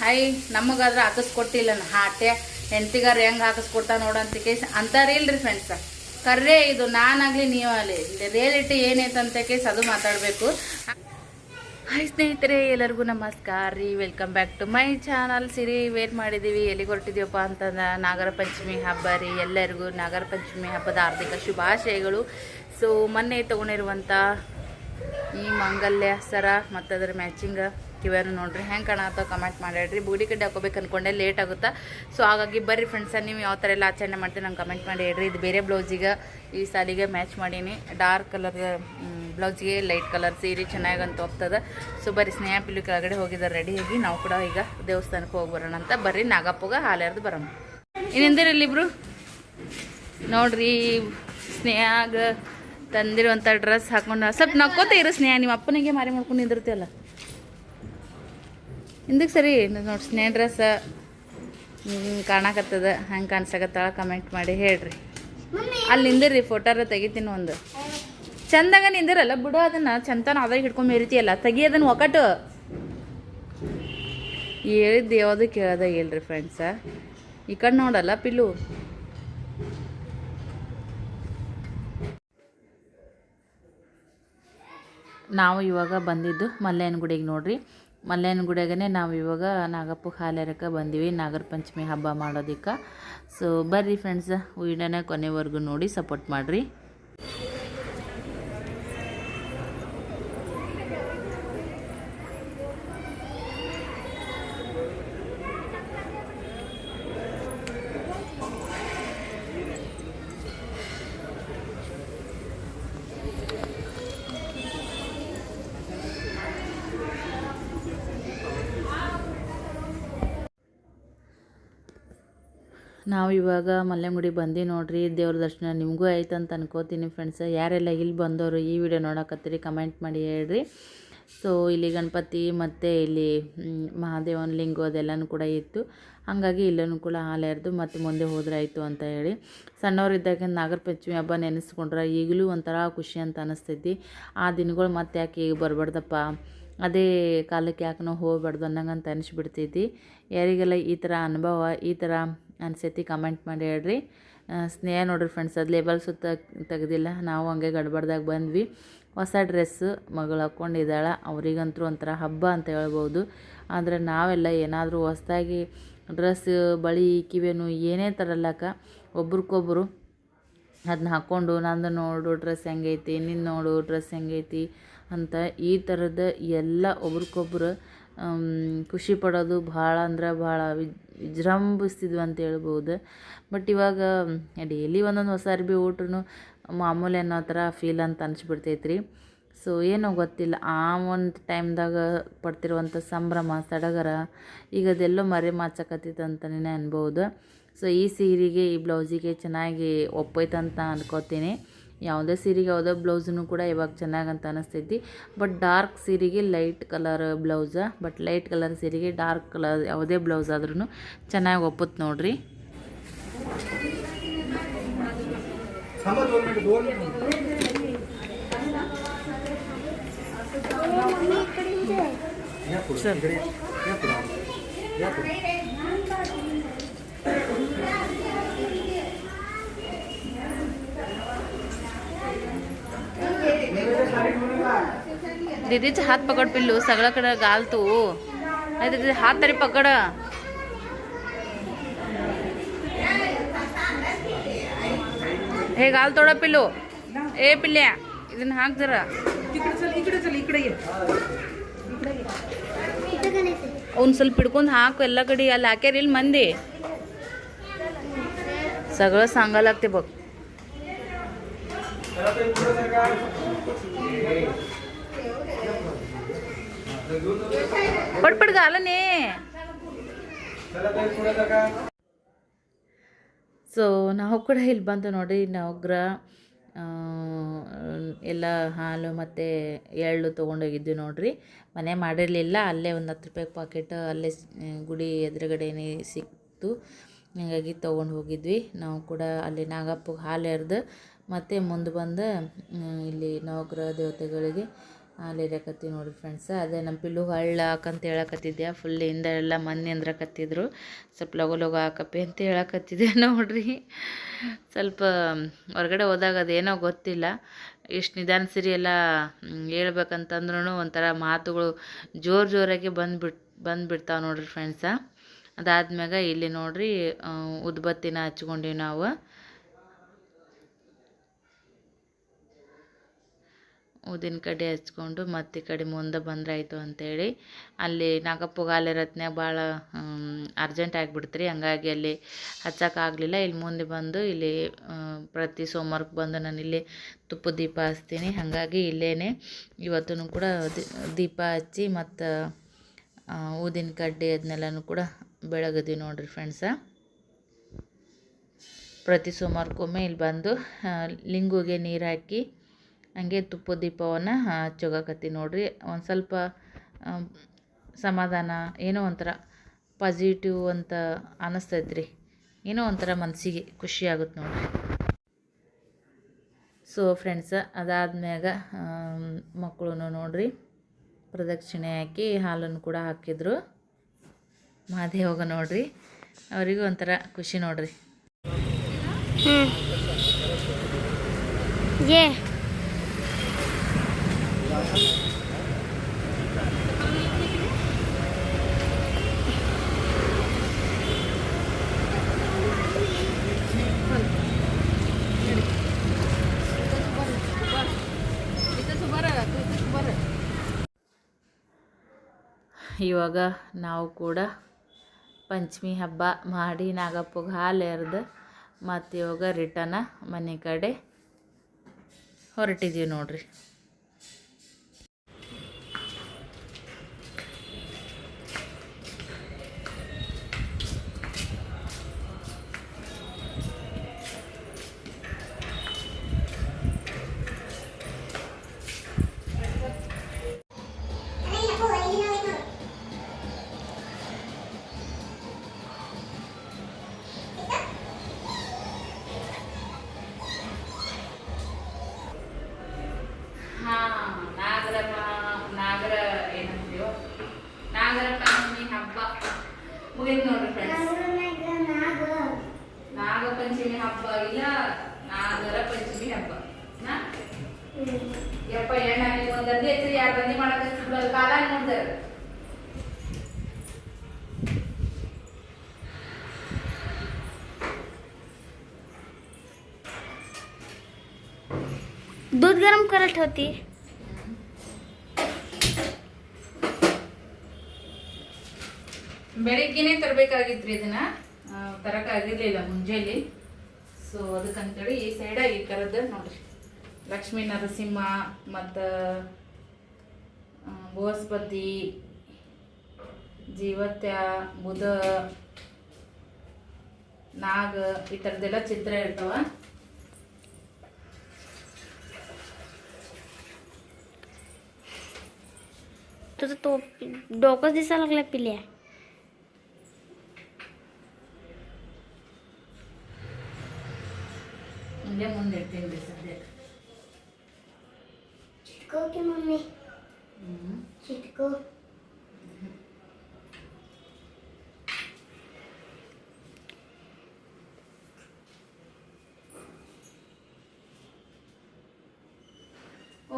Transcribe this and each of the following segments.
High, ನಮಗಾದ್ರೆ ಹಾಕಿಸ್ಕೊಟ್ಟಿಲ್ಲ ಹಾಟೆ? ಹೆಂಡ್ತಿಗಾರ ಹೆಂಗೆ ಹಾಕಿಸ್ಕೊಡ್ತಾ ನೋಡಂತ case ಅಂತಾರೆ ಇಲ್ರಿ ಫ್ರೆಂಡ್ಸ್ ಕರ್ರೆ ಇದು, ನಾನಾಗ್ಲಿ ನೀವಾಗಲಿ ರಿಯಾಲಿಟಿ ಏನೈತೆ ಅಂತ ಕೇಸ್ ಅದು ಮಾತಾಡಬೇಕು. ಹಾಯ್ ಸ್ನೇಹಿತರೆ, ಎಲ್ಲರಿಗೂ ನಮಸ್ಕಾರ ರೀ. Welcome back to my channel Siri wait ಮಾಡಿದ್ದೀವಿ ಎಲ್ಲಿಗೆ ಹೊರಟಿದ್ದೀವಪ್ಪ ಅಂತಂದ್ರೆ ನಾಗರ ಪಂಚಮಿ ಹಬ್ಬ ರೀ. ಎಲ್ಲರಿಗೂ ನಾಗರ ಪಂಚಮಿ ಹಬ್ಬದ ಹಾರ್ದಿಕ ಶುಭಾಶಯಗಳು. ಸೊ ಮೊನ್ನೆ ತೊಗೊಂಡಿರುವಂಥ ಈ ಮಾಂಗಲ್ಯ ಸರ ಮತ್ತು ಅದರ ಮ್ಯಾಚಿಂಗ್ ಕಿವ್ಯಾನು ನೋಡ್ರಿ. ಹೆಂಗೆ ಕಾಣತ್ತ ಕಮೆಂಟ್ ಮಾಡ್ಯಾಡ್ರಿ ಬೂಡಿ ಕಡ್ಡಿ ಹಾಕೋಬೇಕು ಅನ್ಕೊಂಡೆ ಲೇಟ್ ಆಗುತ್ತಾ? ಸೊ ಹಾಗಾಗಿ ಬರ್ರಿ ಫ್ರೆಂಡ್ಸ ನೀವು ಯಾವ ಥರ ಎಲ್ಲ ಆಚರಣೆ ಮಾಡ್ತೀರಿ ನಂಗೆ ಕಮೆಂಟ್ ಮಾಡಿ ಹೇಳ್ರಿ. ಇದು ಬೇರೆ ಬ್ಲೌಸಿಗೆ ಈ ಸಾಲಿಗೆ ಮ್ಯಾಚ್ ಮಾಡೀನಿ. ಡಾರ್ಕ್ ಕಲರ್ ಬ್ಲೌಸ್ಗೆ ಲೈಟ್ ಕಲರ್ ಸೀರೆ ಚೆನ್ನಾಗಂತ ಹೋಗ್ತದೆ. ಸೊ ಸ್ನೇಹ ಪಿಲ್ಲು ಕೆಳಗಡೆ ಹೋಗಿದ್ದಾರೆ ರೆಡಿಯಾಗಿ ನಾವು ಕೂಡ ಈಗ ದೇವಸ್ಥಾನಕ್ಕೆ ಹೋಗಿ ಅಂತ. ಬರ್ರಿ, ನಾಗಪ್ಪಗ ಹಾಲೆರ್ದು ಬರೋಣ ಇನ್ನೆಂದಿರಲ್ಲ ಇಬ್ರು ನೋಡ್ರಿ, ಸ್ನೇಹಾಗ ತಂದಿರುವಂಥ ಡ್ರೆಸ್ ಹಾಕೊಂಡು ಸ್ವಲ್ಪ ನಕ್ಕೋತ ಇರೋ ಸ್ನೇಹ, ನಿಮ್ಮ ಅಪ್ಪನಿಗೆ ಮಾರಿ ಮಾಡ್ಕೊಂಡು ನಿಂದಿರ್ತೀಯಲ್ಲ. ಹಿಂದಕ್ಕೆ ಸರಿ, ನೋಡಿ ಸ್ನೇಹ ಡ್ರೆಸ್ ಕಾಣಕತ್ತದ, ಹಂಗೆ ಕಾಣಿಸಕತ್ತಾಳ ಕಮೆಂಟ್ ಮಾಡಿ ಹೇಳ್ರಿ. ಅಲ್ಲಿ ನಿಂದಿರ್ರಿ ಫೋಟೋರ ತೆಗಿತೀನಿ ಒಂದು. ಚಂದಾಗ ನಿಂದಿರಲ್ಲ ಬಿಡು, ಅದನ್ನ ಚಂದನ ಅದ್ರಾಗ ಹಿಡ್ಕೊಂಡು ಮೇರಿತಿಯಲ್ಲ, ತೆಗಿ ಅದನ್ನ ಒಕ್ಕಟ್ಟು ಹೇಳಿದ್ದು ಯಾವುದು ಕೇಳ್ದ ಇಲ್ರಿ ಫ್ರೆಂಡ್ಸ ಈ ಕಡೆ ನೋಡಲ್ಲ ಪಿಲ್ಲು? ನಾವು ಇವಾಗ ಬಂದಿದ್ದು ಮಲ್ಲೇನ ಗುಡಿಗೆ ನೋಡ್ರಿ. ಮಲ್ಲೇನಗುಡಿಯಾಗನೆ ನಾವು ಇವಾಗ ನಾಗಪ್ಪ ಹಾಲೆರಕ್ಕೆ ಬಂದೀವಿ. ನಾಗರ ಪಂಚಮಿ ಹಬ್ಬ ಮಾಡೋದಕ್ಕೆ. ಸೊ ಬರ್ರಿ ಫ್ರೆಂಡ್ಸ್ ವಿಡಿಯೋನ ಕೊನೆವರೆಗೂ ನೋಡಿ ಸಪೋರ್ಟ್ ಮಾಡಿರಿ. ನಾವು ಇವಾಗ ಮಲ್ಲೆಂಗುಡಿ ಬಂದು ನೋಡ್ರಿ, ದೇವ್ರ ದರ್ಶನ ನಿಮಗೂ ಆಯ್ತು ಅಂತ ಅನ್ಕೋತೀನಿ ಫ್ರೆಂಡ್ಸ್ ಯಾರೆಲ್ಲ ಇಲ್ಲಿ ಬಂದವರು ಈ ವಿಡಿಯೋ ನೋಡಕತ್ತೀರಿ ಕಮೆಂಟ್ ಮಾಡಿ ಹೇಳ್ರಿ. ಸೊ ಇಲ್ಲಿ ಗಣಪತಿ ಮತ್ತು ಇಲ್ಲಿ ಮಹಾದೇವನ ಲಿಂಗ ಅದೆಲ್ಲನೂ ಕೂಡ ಇತ್ತು. ಹಾಗಾಗಿ ಇಲ್ಲೂ ಕೂಡ ಹಾಲು ಎರೆದು ಮತ್ತೆ ಮುಂದೆ ಹೋದ್ರೆ ಆಯಿತು ಅಂತ ಹೇಳಿ. ಸಣ್ಣವರಿದ್ದಾಗ ನಾಗರ ಪಂಚಮಿ ಹಬ್ಬ ನೆನೆಸ್ಕೊಂಡ್ರೆ ಈಗಲೂ ಒಂಥರ ಖುಷಿ ಅಂತ ಅನಿಸ್ತೈತಿ. ಆ ದಿನಗಳು ಮತ್ತೆ ಯಾಕೆ ಈಗ ಬರಬಾರ್ದಪ್ಪ? ಅದೇ ಕಾಲಕ್ಕೆ ಯಾಕನೋ ಹೋಗ್ಬಾರ್ದು ಅನ್ನಂಗಂತ ಅನಿಸ್ಬಿಡ್ತೈತಿ. ಯಾರಿಗೆಲ್ಲ ಈ ಥರ ಅನುಭವ, ಈ ಥರ ಅನ್ಸೈತಿ ಕಮೆಂಟ್ ಮಾಡಿ ಹೇಳ್ರಿ. ಸ್ನೇಹ ನೋಡ್ರಿ ಫ್ರೆಂಡ್ಸ್ ಅದು ಲೇಬಲ್ ಸುತ್ತ ತೆಗ್ದಿಲ್ಲ. ನಾವು ಹಂಗೆ ಗಡ್ಬಡ್ದಾಗ ಬಂದ್ವಿ. ಹೊಸ ಡ್ರೆಸ್ಸು ಮಗಳು ಹಾಕ್ಕೊಂಡಿದ್ದಾಳೆ ಅವರಿಗಂತೂ ಒಂಥರ ಹಬ್ಬ ಅಂತ ಹೇಳ್ಬೋದು. ಆದರೆ ನಾವೆಲ್ಲ ಏನಾದರೂ ಹೊಸ್ದಾಗಿ ಡ್ರೆಸ್ ಬಳಿ ಕಿವೇನು ಏನೇ ತರಲ್ಲಕ್ಕ ಒಬ್ರಿಗೊಬ್ರು ಅದನ್ನ ಹಾಕ್ಕೊಂಡು, ನಂದು ನೋಡು ಡ್ರೆಸ್ ಹೆಂಗೈತಿ ನಿನ್ನ ನೋಡು ಡ್ರೆಸ್ ಹೆಂಗೈತಿ ಅಂತ ಈ ಥರದ ಎಲ್ಲ ಒಬ್ರಿಗೊಬ್ರು ಖುಷಿ ಪಡೋದು ಭಾಳ ಅಂದ್ರೆ ಭಾಳ ವಿಜ್, ವಿಜೃಂಭಿಸ್ತಿದ್ವಿ ಅಂತ ಹೇಳ್ಬೋದು. ಬಟ್ ಇವಾಗ ಡೈಲಿ ಒಂದೊಂದು ಹೊಸ ಅರ್ಬಿ ಊಟನು ಮಾಮೂಲಿ ಅನ್ನೋ ಥರ ಫೀಲ್ ಅಂತ ಅನಿಸ್ಬಿಡ್ತೈತೆ ರೀ ಸೊ ಏನೋ ಗೊತ್ತಿಲ್ಲ, ಆ ಒಂದು ಟೈಮ್ದಾಗ ಪಡ್ತಿರುವಂಥ ಸಂಭ್ರಮ, ಸಡಗರ, ಈಗ ಅದೆಲ್ಲೋ ಮರೆ ಮಾಚಕತ್ತೈತೆ ಅಂತಲೇ ಅನ್ಬೋದು. ಸೊ ಈ ಸೀರೆಗೆ, ಈ ಬ್ಲೌಸಿಗೆ ಚೆನ್ನಾಗಿ ಒಪ್ಪೈತಂತ ಅನ್ಕೋತೀನಿ. ಯಾವುದೇ ಸೀರೆಗೆ ಯಾವುದೇ ಬ್ಲೌಸನ್ನು ಕೂಡ ಇವಾಗ ಚೆನ್ನಾಗಂತ ಅನಿಸ್ತೈತಿ. ಬಟ್ ಡಾರ್ಕ್ ಸೀರೆಗೆ light colour blouse but light colour ಸೀರೆಗೆ ಡಾರ್ಕ್ ಕಲರ್ ಯಾವುದೇ ಬ್ಲೌಸ್ ಆದ್ರೂ ಚೆನ್ನಾಗಿ ಒಪ್ಪುತ್ತೆ ನೋಡ್ರಿ. थांबा दीदीचा हात पकड पिल्लू सगळ्याकडे घाल तू नाही तर तिचे हात तरी पकड हे घाल थोडं पिल्लू ए पिल्ल्या ಇದನ್ನ ಹಾಕ್ ಜರ ಅವ್ನು ಸ್ವಲ್ಪ ಹಿಡ್ಕೊಂಡು ಹಾಕು ಎಲ್ಲ ಕಡೆ ಅಲ್ಲಿ ಹಾಕ್ಯಾರ ಇಲ್ಲಿ ಮಂದಿ सगळं सांगायला लागते बघ పడుపడుగాలనే ಸೊ ನಾವು ಕೂಡ ಇಲ್ಲಿ ಬಂದು ನೋಡಿ ನಾವುಗ್ರ ಎಲ್ಲ ಹಾಲು ಮತ್ತು ಎಳ್ಳು ತೊಗೊಂಡೋಗಿದ್ವಿ ನೋಡ್ರಿ. ಮನೆ ಮಾಡಿರಲಿಲ್ಲ, ಅಲ್ಲೇ ಒಂದು ಹತ್ತು ರೂಪಾಯಿ ಪಾಕೆಟ್ ಅಲ್ಲೇ ಗುಡಿ ಎದುರುಗಡೆನೇ ಸಿಕ್ತು. ಹಾಗಾಗಿ ತೊಗೊಂಡು ಹೋಗಿದ್ವಿ. ನಾವು ಕೂಡ ಅಲ್ಲಿ ನಾಗಪ್ಪಗೆ ಹಾಲು ಎರೆದು ಮತ್ತು ಮುಂದೆ ಬಂದು ಇಲ್ಲಿ ನವಗ್ರಹ ದೇವತೆಗಳಿಗೆ ಹಾಲಿರಕತ್ತಿ ನೋಡಿ ಫ್ರೆಂಡ್ಸ್ ಅದೇ ನಮ್ಮ ಪಿಲ್ಲು ಹಳ್ಳ ಹಾಕಂತ ಹೇಳಕತ್ತಿದ್ದೆ ಫುಲ್ ಹಿಂದೆ ಎಲ್ಲ ಮನೆ ಅಂದ್ರಕತ್ತಿದ್ರು ಸ್ವಲ್ಪ ಲಗು ಲಗು ಹಾಕಪ್ಪಿ ಅಂತ ಹೇಳಕತ್ತಿದ್ದೆ ನೋಡ್ರಿ. ಸ್ವಲ್ಪ ಹೊರಗಡೆ ಹೋದಾಗ ಅದೇನೋ ಗೊತ್ತಿಲ್ಲ. ಎಷ್ಟು ನಿಧಾನ ಸಿರಿ ಎಲ್ಲ ಹೇಳ್ಬೇಕಂತಂದ್ರೂ ಒಂಥರ ಮಾತುಗಳು ಜೋರು ಜೋರಾಗಿ ಬಂದುಬಿಟ್, ಬಂದ್ಬಿಡ್ತಾವೆ ನೋಡ್ರಿ ಫ್ರೆಂಡ್ಸ ಅದಾದ್ಮ್ಯಾಗ ಇಲ್ಲಿ ನೋಡ್ರಿ ಉದ್ಬತ್ತಿನ ಹಚ್ಕೊಂಡಿವಿ ನಾವು. ಊದಿನ ಕಡ್ಡಿ ಹಚ್ಕೊಂಡು ಮತ್ತೆ ಈ ಕಡೆ ಮುಂದೆ ಬಂದ್ರಾಯ್ತು ಅಂಥೇಳಿ ಅಲ್ಲಿ ನಾಗಪ್ಪಗೆ ಹಾಲಿರತ್ನ್ಯಾಗ ಭಾಳ ಅರ್ಜೆಂಟ್ ಆಗಿಬಿಡ್ತ್ರಿ. ಹಂಗಾಗಿ ಅಲ್ಲಿ ಹಚ್ಚೋಕ್ಕಾಗಲಿಲ್ಲ ಇಲ್ಲಿ ಮುಂದೆ ಬಂದು ಇಲ್ಲಿ ಪ್ರತಿ ಸೋಮವಾರಕ್ಕೆ ಬಂದು ನಾನು ಇಲ್ಲಿ ತುಪ್ಪ ದೀಪ ಹಚ್ತೀನಿ. ಹಾಗಾಗಿ ಇಲ್ಲೇ ಇವತ್ತೂ ಕೂಡ ದೀಪ ಹಚ್ಚಿ ಮತ್ತು ಊದಿನ ಕಡ್ಡಿ ಅದನ್ನೆಲ್ಲನೂ ಕೂಡ ಬೆಳಗದಿ ನೋಡಿರಿ ಫ್ರೆಂಡ್ಸ ಪ್ರತಿ ಸೋಮವಾರಕ್ಕೊಮ್ಮೆ ಇಲ್ಲಿ ಬಂದು ಲಿಂಗುಗೆ ನೀರು ಹಾಕಿ ಹಂಗೆ ತುಪ್ಪ ದೀಪವನ್ನು ಹಚ್ಚೋಗಕತ್ತಿ ನೋಡಿರಿ. ಒಂದು ಸ್ವಲ್ಪ ಸಮಾಧಾನ, ಏನೋ ಒಂಥರ ಪಾಸಿಟಿವ್ ಅಂತ ಅನ್ನಿಸ್ತೈತ್ರಿ ಏನೋ ಒಂಥರ ಮನಸ್ಸಿಗೆ ಖುಷಿ ಆಗುತ್ತೆ ನೋಡಿರಿ. ಸೊ ಫ್ರೆಂಡ್ಸ ಅದಾದ್ಮ್ಯಾಗ ಮಕ್ಕಳು ನೋಡಿರಿ, ಪ್ರದಕ್ಷಿಣೆ ಹಾಕಿ ಹಾಲನ್ನು ಕೂಡ ಹಾಕಿದ್ರು. ಮಹಾದೇವಾಗ ನೋಡ್ರಿ, ಅವರಿಗೂ ಒಂಥರ ಖುಷಿ ನೋಡ್ರಿ. ये ಇವಾಗ ನಾವು ಕೂಡ ಪಂಚಮಿ ಹಬ್ಬ ಮಾಡಿ ನಾಗಪ್ಪಗೆ ಹಾಲು ಎರೆದು ಮತ್ತು ಇವಾಗ ರಿಟರ್ನ ಮನೆ ಕಡೆ ಹೊರಟಿದ್ದೀವಿ ನೋಡ್ರಿ. ಹಬ್ಬ ಇಲ್ಲ ನಾಗರ ಪಂಚಮಿ ಹಬ್ಬ ನಾ ಯಪ್ಪ ಏನಾಗಿ ಒಂದ್ ಗದ್ದೆ ಐತ್ರಿ ಎರಡು ಗದ್ದೆ ಮಾಡಕ್ಕೆ ಕಾಲ ನೋಡ್ದಾರ दूध गरम करत होती ಬೆಳಿಗ್ಗೆನೆ ತರಬೇಕಾಗಿತ್ರಿ ಇದನ್ನ ಆ, ತರಕ್ಕಾಗಿರ್ಲಿಲ್ಲ ಮುಂಜಾನೆ ಸೊ ಅದಕ್ಕಂತೇಳಿ ಈ ಸೈಡ ಈ ಥರದ್ದು ನೋಡ್ರಿ ಲಕ್ಷ್ಮೀ ನರಸಿಂಹ ಮತ್ತು ಬೃಹಸ್ಪತಿ ಜೀವತ್ಯ ಬುಧ ನಾಗ ಈ ಥರದ್ದೆಲ್ಲ ಚಿತ್ರ ಇರ್ತಾವ तुझं तो डोकंच दिसायला लागलं पिल्या ಮುಂದೆ ಮುಂದೆ ತಿನ್ರಿ ಸದ್ಯಕ್ಕೆ. ಚಿಟ್ಕೋಕೆ ಮಮ್ಮಿ.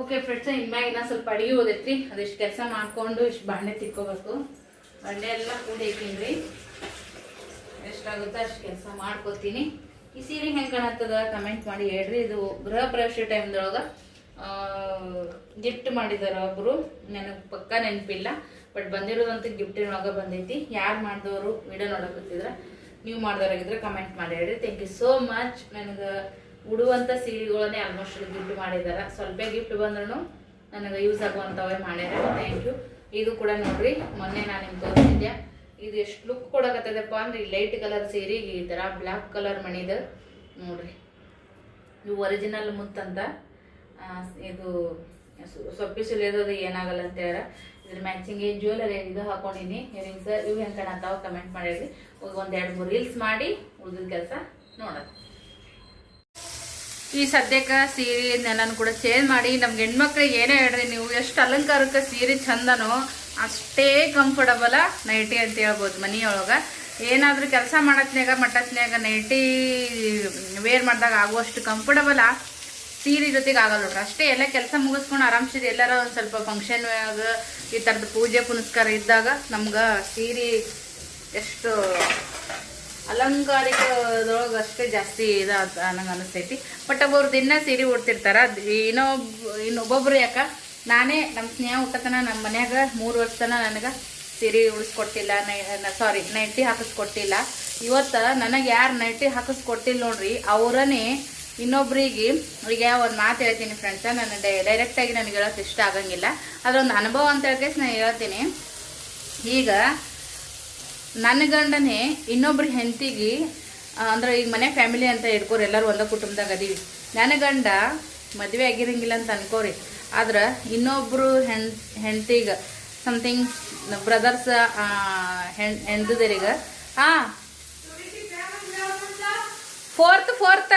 ಓಕೆ ಫ್ರೆಂಡ್ಸ್ ಇನ್ಮ್ಯಾಗ ಇನ್ನೂ ಸ್ವಲ್ಪ ಅಡುಗೆ ಓದೈತ್ರಿ. ಅದಿಷ್ಟು ಕೆಲಸ ಮಾಡ್ಕೊಂಡು ಇಷ್ಟು ಬಾಂಡೆ ತಿಕ್ಕೋಬೇಕು. ಬಾಣೆ ಎಲ್ಲ ಕೂಡಿ ರೀ ಎಷ್ಟಾಗುತ್ತೋ ಅಷ್ಟು ಕೆಲಸ ಮಾಡ್ಕೋತೀನಿ. ಈ ಸೀರೆ ಹೆಂಗೆ ಕಾಣತ್ತದ? ಕಮೆಂಟ್ ಮಾಡಿ ಹೇಳ್ರಿ. ಇದು ಗೃಹ ಪ್ರವೇಶ ಟೈಮ್ದೊಳಗೆ ಗಿಫ್ಟ್ ಮಾಡಿದಾರ ಒಬ್ರು. ನನಗೆ ಪಕ್ಕ ನೆನಪಿಲ್ಲ. ಬಟ್ ಬಂದಿರೋದಂತ ಗಿಫ್ಟಿನೊಳಗೆ ಬಂದೈತಿ. ಯಾರು ಮಾಡಿದವರು ವಿಡಿಯೋ ನೋಡಕತ್ತಿದ್ರ, ನೀವು ಮಾಡ್ದವ್ರಾಗಿದ್ರೆ ಕಮೆಂಟ್ ಮಾಡಿ ಹೇಳ್ರಿ. ಥ್ಯಾಂಕ್ ಯು ಸೋ ಮಚ್ ನನಗೆ ಉಡುವಂಥ ಸೀರೆಗಳನ್ನೇ ಆಲ್ಮೋಸ್ಟ್ ಗಿಫ್ಟ್ ಮಾಡಿದಾರ. ಸ್ವಲ್ಪ ಗಿಫ್ಟ್ ಬಂದ್ರೂ ನನಗೆ ಯೂಸ್ ಆಗುವಂಥವೇ ಮಾಡ್ಯಾರ. ಥ್ಯಾಂಕ್ ಯು ಇದು ಕೂಡ ನೋಡ್ರಿ. ಮೊನ್ನೆ ನಾನು ನಿಮ್ಗೆ ತೋರಿಸಿದ್ದೆ. ಇದು ಎಷ್ಟು ಲುಕ್ ಕೊಡಕತ್ತದಪ್ಪ ಅಂದ್ರೆ ಈ ಲೈಟ್ ಕಲರ್ ಸೀರೆ ಈ ಥರ ಬ್ಲ್ಯಾಕ್ ಕಲರ್ ಮಣಿದ. ನೋಡ್ರಿ. ಇದು ಒರಿಜಿನಲ್ ಮುತ್ತಂತ ಇದು ಸೊಪ್ಪಿ ಸುಲಿಯೋದು ಏನಾಗಲ್ಲ ಅಂತ ಹೇಳ ಇದ್ರ ಮ್ಯಾಚಿಂಗ್ ಜ್ಯುವೆಲರಿ ಇದು ಹಾಕೊಂಡಿನಿ. ಇಯರಿಂಗ್ಸ್ ಇವು ಹೆಂಗೆ ಕಾಣತ್ತಾವ ಕಮೆಂಟ್ ಮಾಡಿರಿ. ಒಂದು ಎರಡು ಮೂರು ರೀಲ್ಸ್ ಮಾಡಿ ಉಳಿದ ಕೆಲಸ ನೋಡೋದು ಈ ಸದ್ಯಕ್ಕೆ ಸೀರೆ ನಾನು ಕೂಡ ಚೇಂಜ್ ಮಾಡಿ. ನಮ್ಗೆ ಹೆಣ್ಮಕ್ಳಿಗೆ ಏನೇ ಹೇಳ್ರಿ ನೀವು, ಎಷ್ಟು ಅಲಂಕಾರಕ್ಕೆ ಸೀರೆ ಚಂದನೋ. ಅಷ್ಟೇ ಕಂಫರ್ಟಬಲ ನೈಟಿ ಅಂತ ಹೇಳ್ಬೋದು ಮನೆಯೊಳಗೆ. ಏನಾದರೂ ಕೆಲಸ ಮಾಡತ್ನಾಗ ಮಟ್ಟತ್ನಾಗ ನೈಟಿ ವೇರ್ ಮಾಡಿದಾಗ ಆಗುವಷ್ಟು ಕಂಫರ್ಟಬಲ ಸೀರೆ ಜೊತೆಗೆ ಆಗಲ್ಲ ನೋಡ್ರಿ. ಅಷ್ಟೇ ಎಲ್ಲ ಕೆಲಸ ಮುಗಿಸ್ಕೊಂಡು ಆರಾಮ್ಸಿದ್ರೆ ಎಲ್ಲರೂ ಒಂದು ಸ್ವಲ್ಪ ಫಂಕ್ಷನ್ ಈ ಥರದ ಪೂಜೆ ಪುನಸ್ಕಾರ ಇದ್ದಾಗ ನಮ್ಗೆ ಸೀರೆ ಎಷ್ಟು ಅಲಂಕಾರಿಕದೊಳಗೆ ಅಷ್ಟೇ ಜಾಸ್ತಿ ಇದು ನಂಗೆ ಅನಿಸ್ತೈತಿ. ಬಟ್ ಒಬ್ಬರು ದಿನ ಸೀರೆ ಉಡ್ತಿರ್ತಾರೆ. ಇನ್ನೊಬ್ಬ ಇನ್ನೊಬ್ ಇನ್ನೊಬ್ಬೊಬ್ರು ಯಾಕ? ನಾನೇ ನಮ್ಮ ಸ್ನೇಹ ಹುಟ್ಟತನ ನಮ್ಮ ಮನ್ಯಾಗ ಮೂರು ವರ್ಷ ತನ ನನಗೆ ಸೀರೆ ಉಳಿಸ್ಕೊಟ್ಟಿಲ್ಲ ನೈ ಸಾರಿ ನೈಟಿ ಹಾಕಿಸ್ಕೊಟ್ಟಿಲ್ಲ. ಇವತ್ತು ನನಗೆ ಯಾರು ನೈಟಿ ಹಾಕಿಸ್ಕೊಟ್ಟಿಲ್ಲ ನೋಡ್ರಿ ಅವರನ್ನೇ ಇನ್ನೊಬ್ರಿಗೆ ಈಗ ಒಂದು ಮಾತು ಹೇಳ್ತೀನಿ ಫ್ರೆಂಡ್ಸ ನಾನು ಡೈರೆಕ್ಟಾಗಿ ನನಗೆ ಹೇಳೋಕೆ ಇಷ್ಟ ಆಗಂಗಿಲ್ಲ. ಅದೊಂದು ಅನುಭವ ಅಂತ ಹೇಳ್ಕೇಸ್ ನಾನು ಹೇಳ್ತೀನಿ. ಈಗ ನನ್ನ ಗಂಡನೇ ಇನ್ನೊಬ್ರ ಹೆಂಡತಿಗೆ ಅಂದ್ರೆ ಈಗ ಮನೆ ಫ್ಯಾಮಿಲಿ ಅಂತ ಇಟ್ಕೋರಿ, ಎಲ್ಲರೂ ಒಂದೇ ಕುಟುಂಬದಾಗ ಅದೀವಿ. ನನ್ನ ಗಂಡ ಮದುವೆ ಆಗಿರಂಗಿಲ್ಲ ಅಂತ ಅನ್ಕೋರಿ. ಆದ್ರೆ ಇನ್ನೊಬ್ರು ಹೆಣ್, ಹೆಂಡ್ತಿಗೆ ಸಮಥಿಂಗ್ ಬ್ರದರ್ಸ್ ಹೆಣ್ ಹೆಣ್ದಿದರಿಗೆ ಹಾ ಫೋರ್ತ್ ಫೋರ್ತ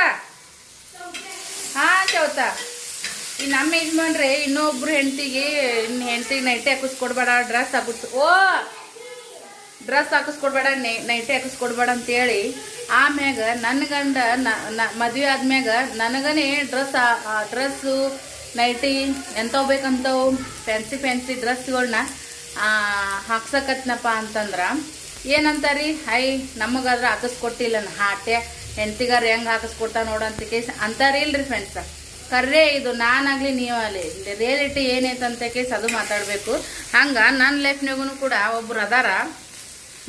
ಹಾ ಚೌತ. ಈ ನಮ್ಮ ಯಜಮಾನ್ರೆ ಇನ್ನೊಬ್ರು ಹೆಂಡ್ತಿಗೆ ಇನ್ನು ಹೆಂಡ್ತಿಗೆ ನೈಟಿ ಹಾಕಿಸ್ಕೊಡ್ಬೇಡ ಡ್ರೆಸ್ ಹಾಕಿಸ್, ಓ ಡ್ರೆಸ್ ಹಾಕಿಸ್ಕೊಡ್ಬೇಡ ನೈಟಿ ಹಾಕಿಸ್ಕೊಡ್ಬೇಡ ಅಂತೇಳಿ ಆಮ್ಯಾಗ ನನ್ನ ಗಂಡ ನ ಮದುವೆ ಆದ್ಮ್ಯಾಗ ನನಗನೇ ಡ್ರೆಸ್ ಡ್ರೆಸ್ಸು ನೈಟಿ ಎಂಥವು ಬೇಕಂತವು ಫ್ಯಾನ್ಸಿ ಫ್ಯಾನ್ಸಿ ಡ್ರೆಸ್ಗಳನ್ನ ಹಾಕ್ಸಕತ್ನಪ್ಪ ಅಂತಂದ್ರೆ, ಏನಂತಾರಿ? ಐ, ನಮಗಾದ್ರೆ ಹಾಕಿಸ್ಕೊಟ್ಟಿಲ್ಲ ಹಾಟೆ ಹೆಂಡ್ತಿಗಾರ ಹೆಂಗೆ ಹಾಕಿಸ್ಕೊಡ್ತಾ ನೋಡಂತ ಕೇಸ್ ಅಂತಾರೆ ಇಲ್ರಿ ಫ್ರೆಂಡ್ಸ ಕರ್ರೇ ಇದು, ನಾನಾಗ್ಲಿ ನೀವಾಗಲಿ ರಿಯಾಲಿಟಿ ಏನೈತೆ ಅಂತ ಕೇಸ್ ಅದು ಮಾತಾಡಬೇಕು. ಹಂಗೆ ನನ್ನ ಲೈಫ್ನಾಗೂ ಕೂಡ ಒಬ್ಬರು ಅದಾರ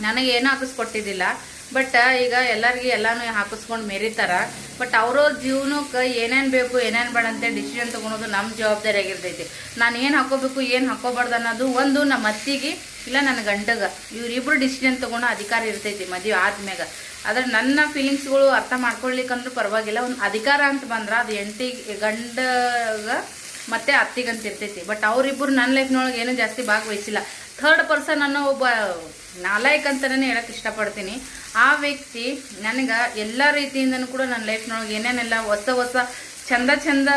ನನಗೆ ಏನೂ ಹಾಕಿಸ್ಕೊಟ್ಟಿದ್ದಿಲ್ಲ. ಬಟ್ ಈಗ ಎಲ್ಲರಿಗೆ ಎಲ್ಲಾನು ಹಾಕಿಸ್ಕೊಂಡು ಮೆರಿತಾರ. ಬಟ್ ಅವ್ರವ್ರ ಜೀವನಕ್ಕೆ ಏನೇನು ಬೇಕು, ಏನೇನು ಬೇಡ ಅಂತ ಡಿಸಿಷನ್ ತೊಗೊಳೋದು ನಮ್ಮ ಜವಾಬ್ದಾರಿ ಆಗಿರ್ತೈತಿ. ನಾನು ಏನು ಹಾಕೋಬೇಕು, ಏನು ಹಾಕೋಬಾರ್ದು ಅನ್ನೋದು ಒಂದು ನಮ್ಮ ಅತ್ತಿಗೆ ಇಲ್ಲ ನನ್ನ ಗಂಡಗ. ಇವ್ರಿಬ್ರು ಡಿಸಿಷನ್ ತೊಗೊಳೋ ಅಧಿಕಾರ ಇರ್ತೈತಿ ಮದುವೆ ಆದ್ಮ್ಯಾಗ. ಆದ್ರೆ ನನ್ನ ಫೀಲಿಂಗ್ಸ್ಗಳು ಅರ್ಥ ಮಾಡ್ಕೊಳ್ಲಿಕ್ಕಂದ್ರೂ ಪರವಾಗಿಲ್ಲ. ಒಂದು ಅಧಿಕಾರ ಅಂತ ಬಂದ್ರೆ ಅದು ಎಂಟಿಗೆ ಗಂಡಗ ಮತ್ತೆ ಅತ್ತಿಗಂತ ಇರ್ತೈತಿ. ಬಟ್ ಅವರಿಬ್ಬರು ನನ್ನ ಲೈಫ್ನೊಳಗೆ ಏನೂ ಜಾಸ್ತಿ ಭಾಗವಹಿಸಿಲ್ಲ. ಥರ್ಡ್ ಪರ್ಸನ್ ಅನ್ನೋ ಒಬ್ಬ ನಾಲಾಯಕ್ ಅಂತಲೇ ಹೇಳಕ್ಕೆ ಇಷ್ಟಪಡ್ತೀನಿ. ಆ ವ್ಯಕ್ತಿ ನನಗೆ ಎಲ್ಲ ರೀತಿಯಿಂದನೂ ಕೂಡ ನನ್ನ ಲೈಫ್ನೊಳಗೆ ಏನೇನೆಲ್ಲ ಹೊಸ ಹೊಸ ಚಂದ ಚಂದ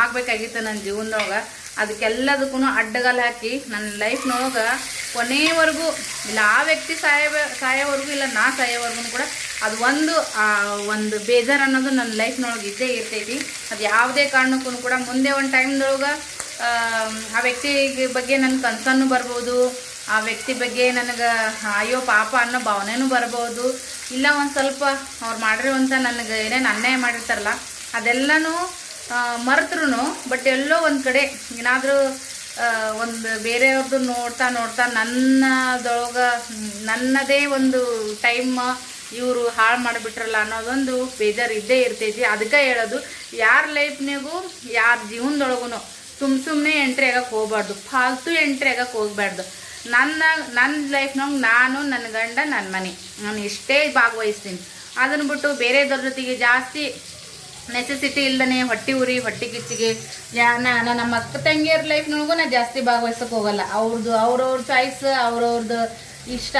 ಆಗಬೇಕಾಗಿತ್ತು ನನ್ನ ಜೀವನದೊಳಗೆ ಅದಕ್ಕೆಲ್ಲದಕ್ಕೂ ಅಡ್ಡಗಾಲ ಹಾಕಿ ನನ್ನ ಲೈಫ್ನೊಳಗೆ ಕೊನೆಯವರೆಗೂ ಇಲ್ಲ ಆ ವ್ಯಕ್ತಿ ಸಾಯ ಸಾಯೋವರೆಗೂ ಇಲ್ಲ ನಾ ಸಾಯೋವರೆಗೂ ಕೂಡ ಅದು ಒಂದು ಒಂದು ಬೇಜಾರು ಅನ್ನೋದು ನನ್ನ ಲೈಫ್ನೊಳಗೆ ಇದ್ದೇ ಇರ್ತೈತಿ. ಅದು ಯಾವುದೇ ಕಾರಣಕ್ಕೂ ಕೂಡ ಮುಂದೆ ಒಂದು ಟೈಮ್ದೊಳಗೆ ಆ ವ್ಯಕ್ತಿ ಬಗ್ಗೆ ನನ್ನ ಕನಸನ್ನು ಬರ್ಬೋದು, ಆ ವ್ಯಕ್ತಿ ಬಗ್ಗೆ ನನಗೆ, ಅಯ್ಯೋ ಪಾಪ ಅನ್ನೋ ಭಾವನೆನೂ ಬರ್ಬೋದು. ಇಲ್ಲ ಒಂದು ಸ್ವಲ್ಪ ಅವ್ರು ಮಾಡಿರುವಂಥ ನನಗೆ ಏನೇನು ಅನ್ಯಾಯ ಮಾಡಿರ್ತಾರಲ್ಲ, ಅದೆಲ್ಲನೂ ಮರೆತ್ರೂ ಬಟ್ ಎಲ್ಲೋ ಒಂದು ಕಡೆ ಏನಾದರೂ ಒಂದು ಬೇರೆಯವ್ರದ್ದು ನೋಡ್ತಾ ನೋಡ್ತಾ ನನ್ನದೊಳಗೆ, ನನ್ನದೇ ಒಂದು ಟೈಮ್ ಇವರು ಹಾಳು ಮಾಡಿಬಿಟ್ರಲ್ಲ ಅನ್ನೋದೊಂದು ಬೇಜಾರು ಇದ್ದೇ ಇರ್ತೈತಿ. ಅದಕ್ಕೆ ಹೇಳೋದು, ಯಾರ ಲೈಫ್ನಾಗೂ ಯಾರ ಜೀವನದೊಳಗೂ ಸುಮ್ ಸುಮ್ಮನೆ ಎಂಟ್ರಿ ಆಗಕ್ಕೆ ಹೋಗ್ಬಾರ್ದು. ಫಾಲ್ತು ಎಂಟ್ರಿ ಆಗಕ್ಕೆ ಹೋಗ್ಬಾರ್ದು. ನನ್ನ ನನ್ನ ಲೈಫ್ನಾಗ ನಾನು ನನ್ನ ಗಂಡ ನನ್ನ ಮನೆ. ನಾನು ಇಷ್ಟೇ ಭಾಗವಹಿಸ್ತೀನಿ. ಅದನ್ನು ಬಿಟ್ಟು ಬೇರೆದವ್ರ ಜೊತೆಗೆ ಜಾಸ್ತಿ ನೆಸೆಸಿಟಿ ಇಲ್ಲದೇ ಹೊಟ್ಟೆ ಉರಿ, ಹೊಟ್ಟೆ ಕಿಚ್ಚಿಗೆ ನಾನು ನಮ್ಮ ಅಕ್ಕ ತಂಗಿಯರ ಲೈಫ್ನೊಳಗೂ ನಾನು ಜಾಸ್ತಿ ಭಾಗವಹಿಸೋಕೆ ಹೋಗಲ್ಲ. ಅವ್ರದ್ದು ಅವ್ರವ್ರ ಚಾಯ್ಸ್ ಅವ್ರವ್ರದ್ದು ಇಷ್ಟ.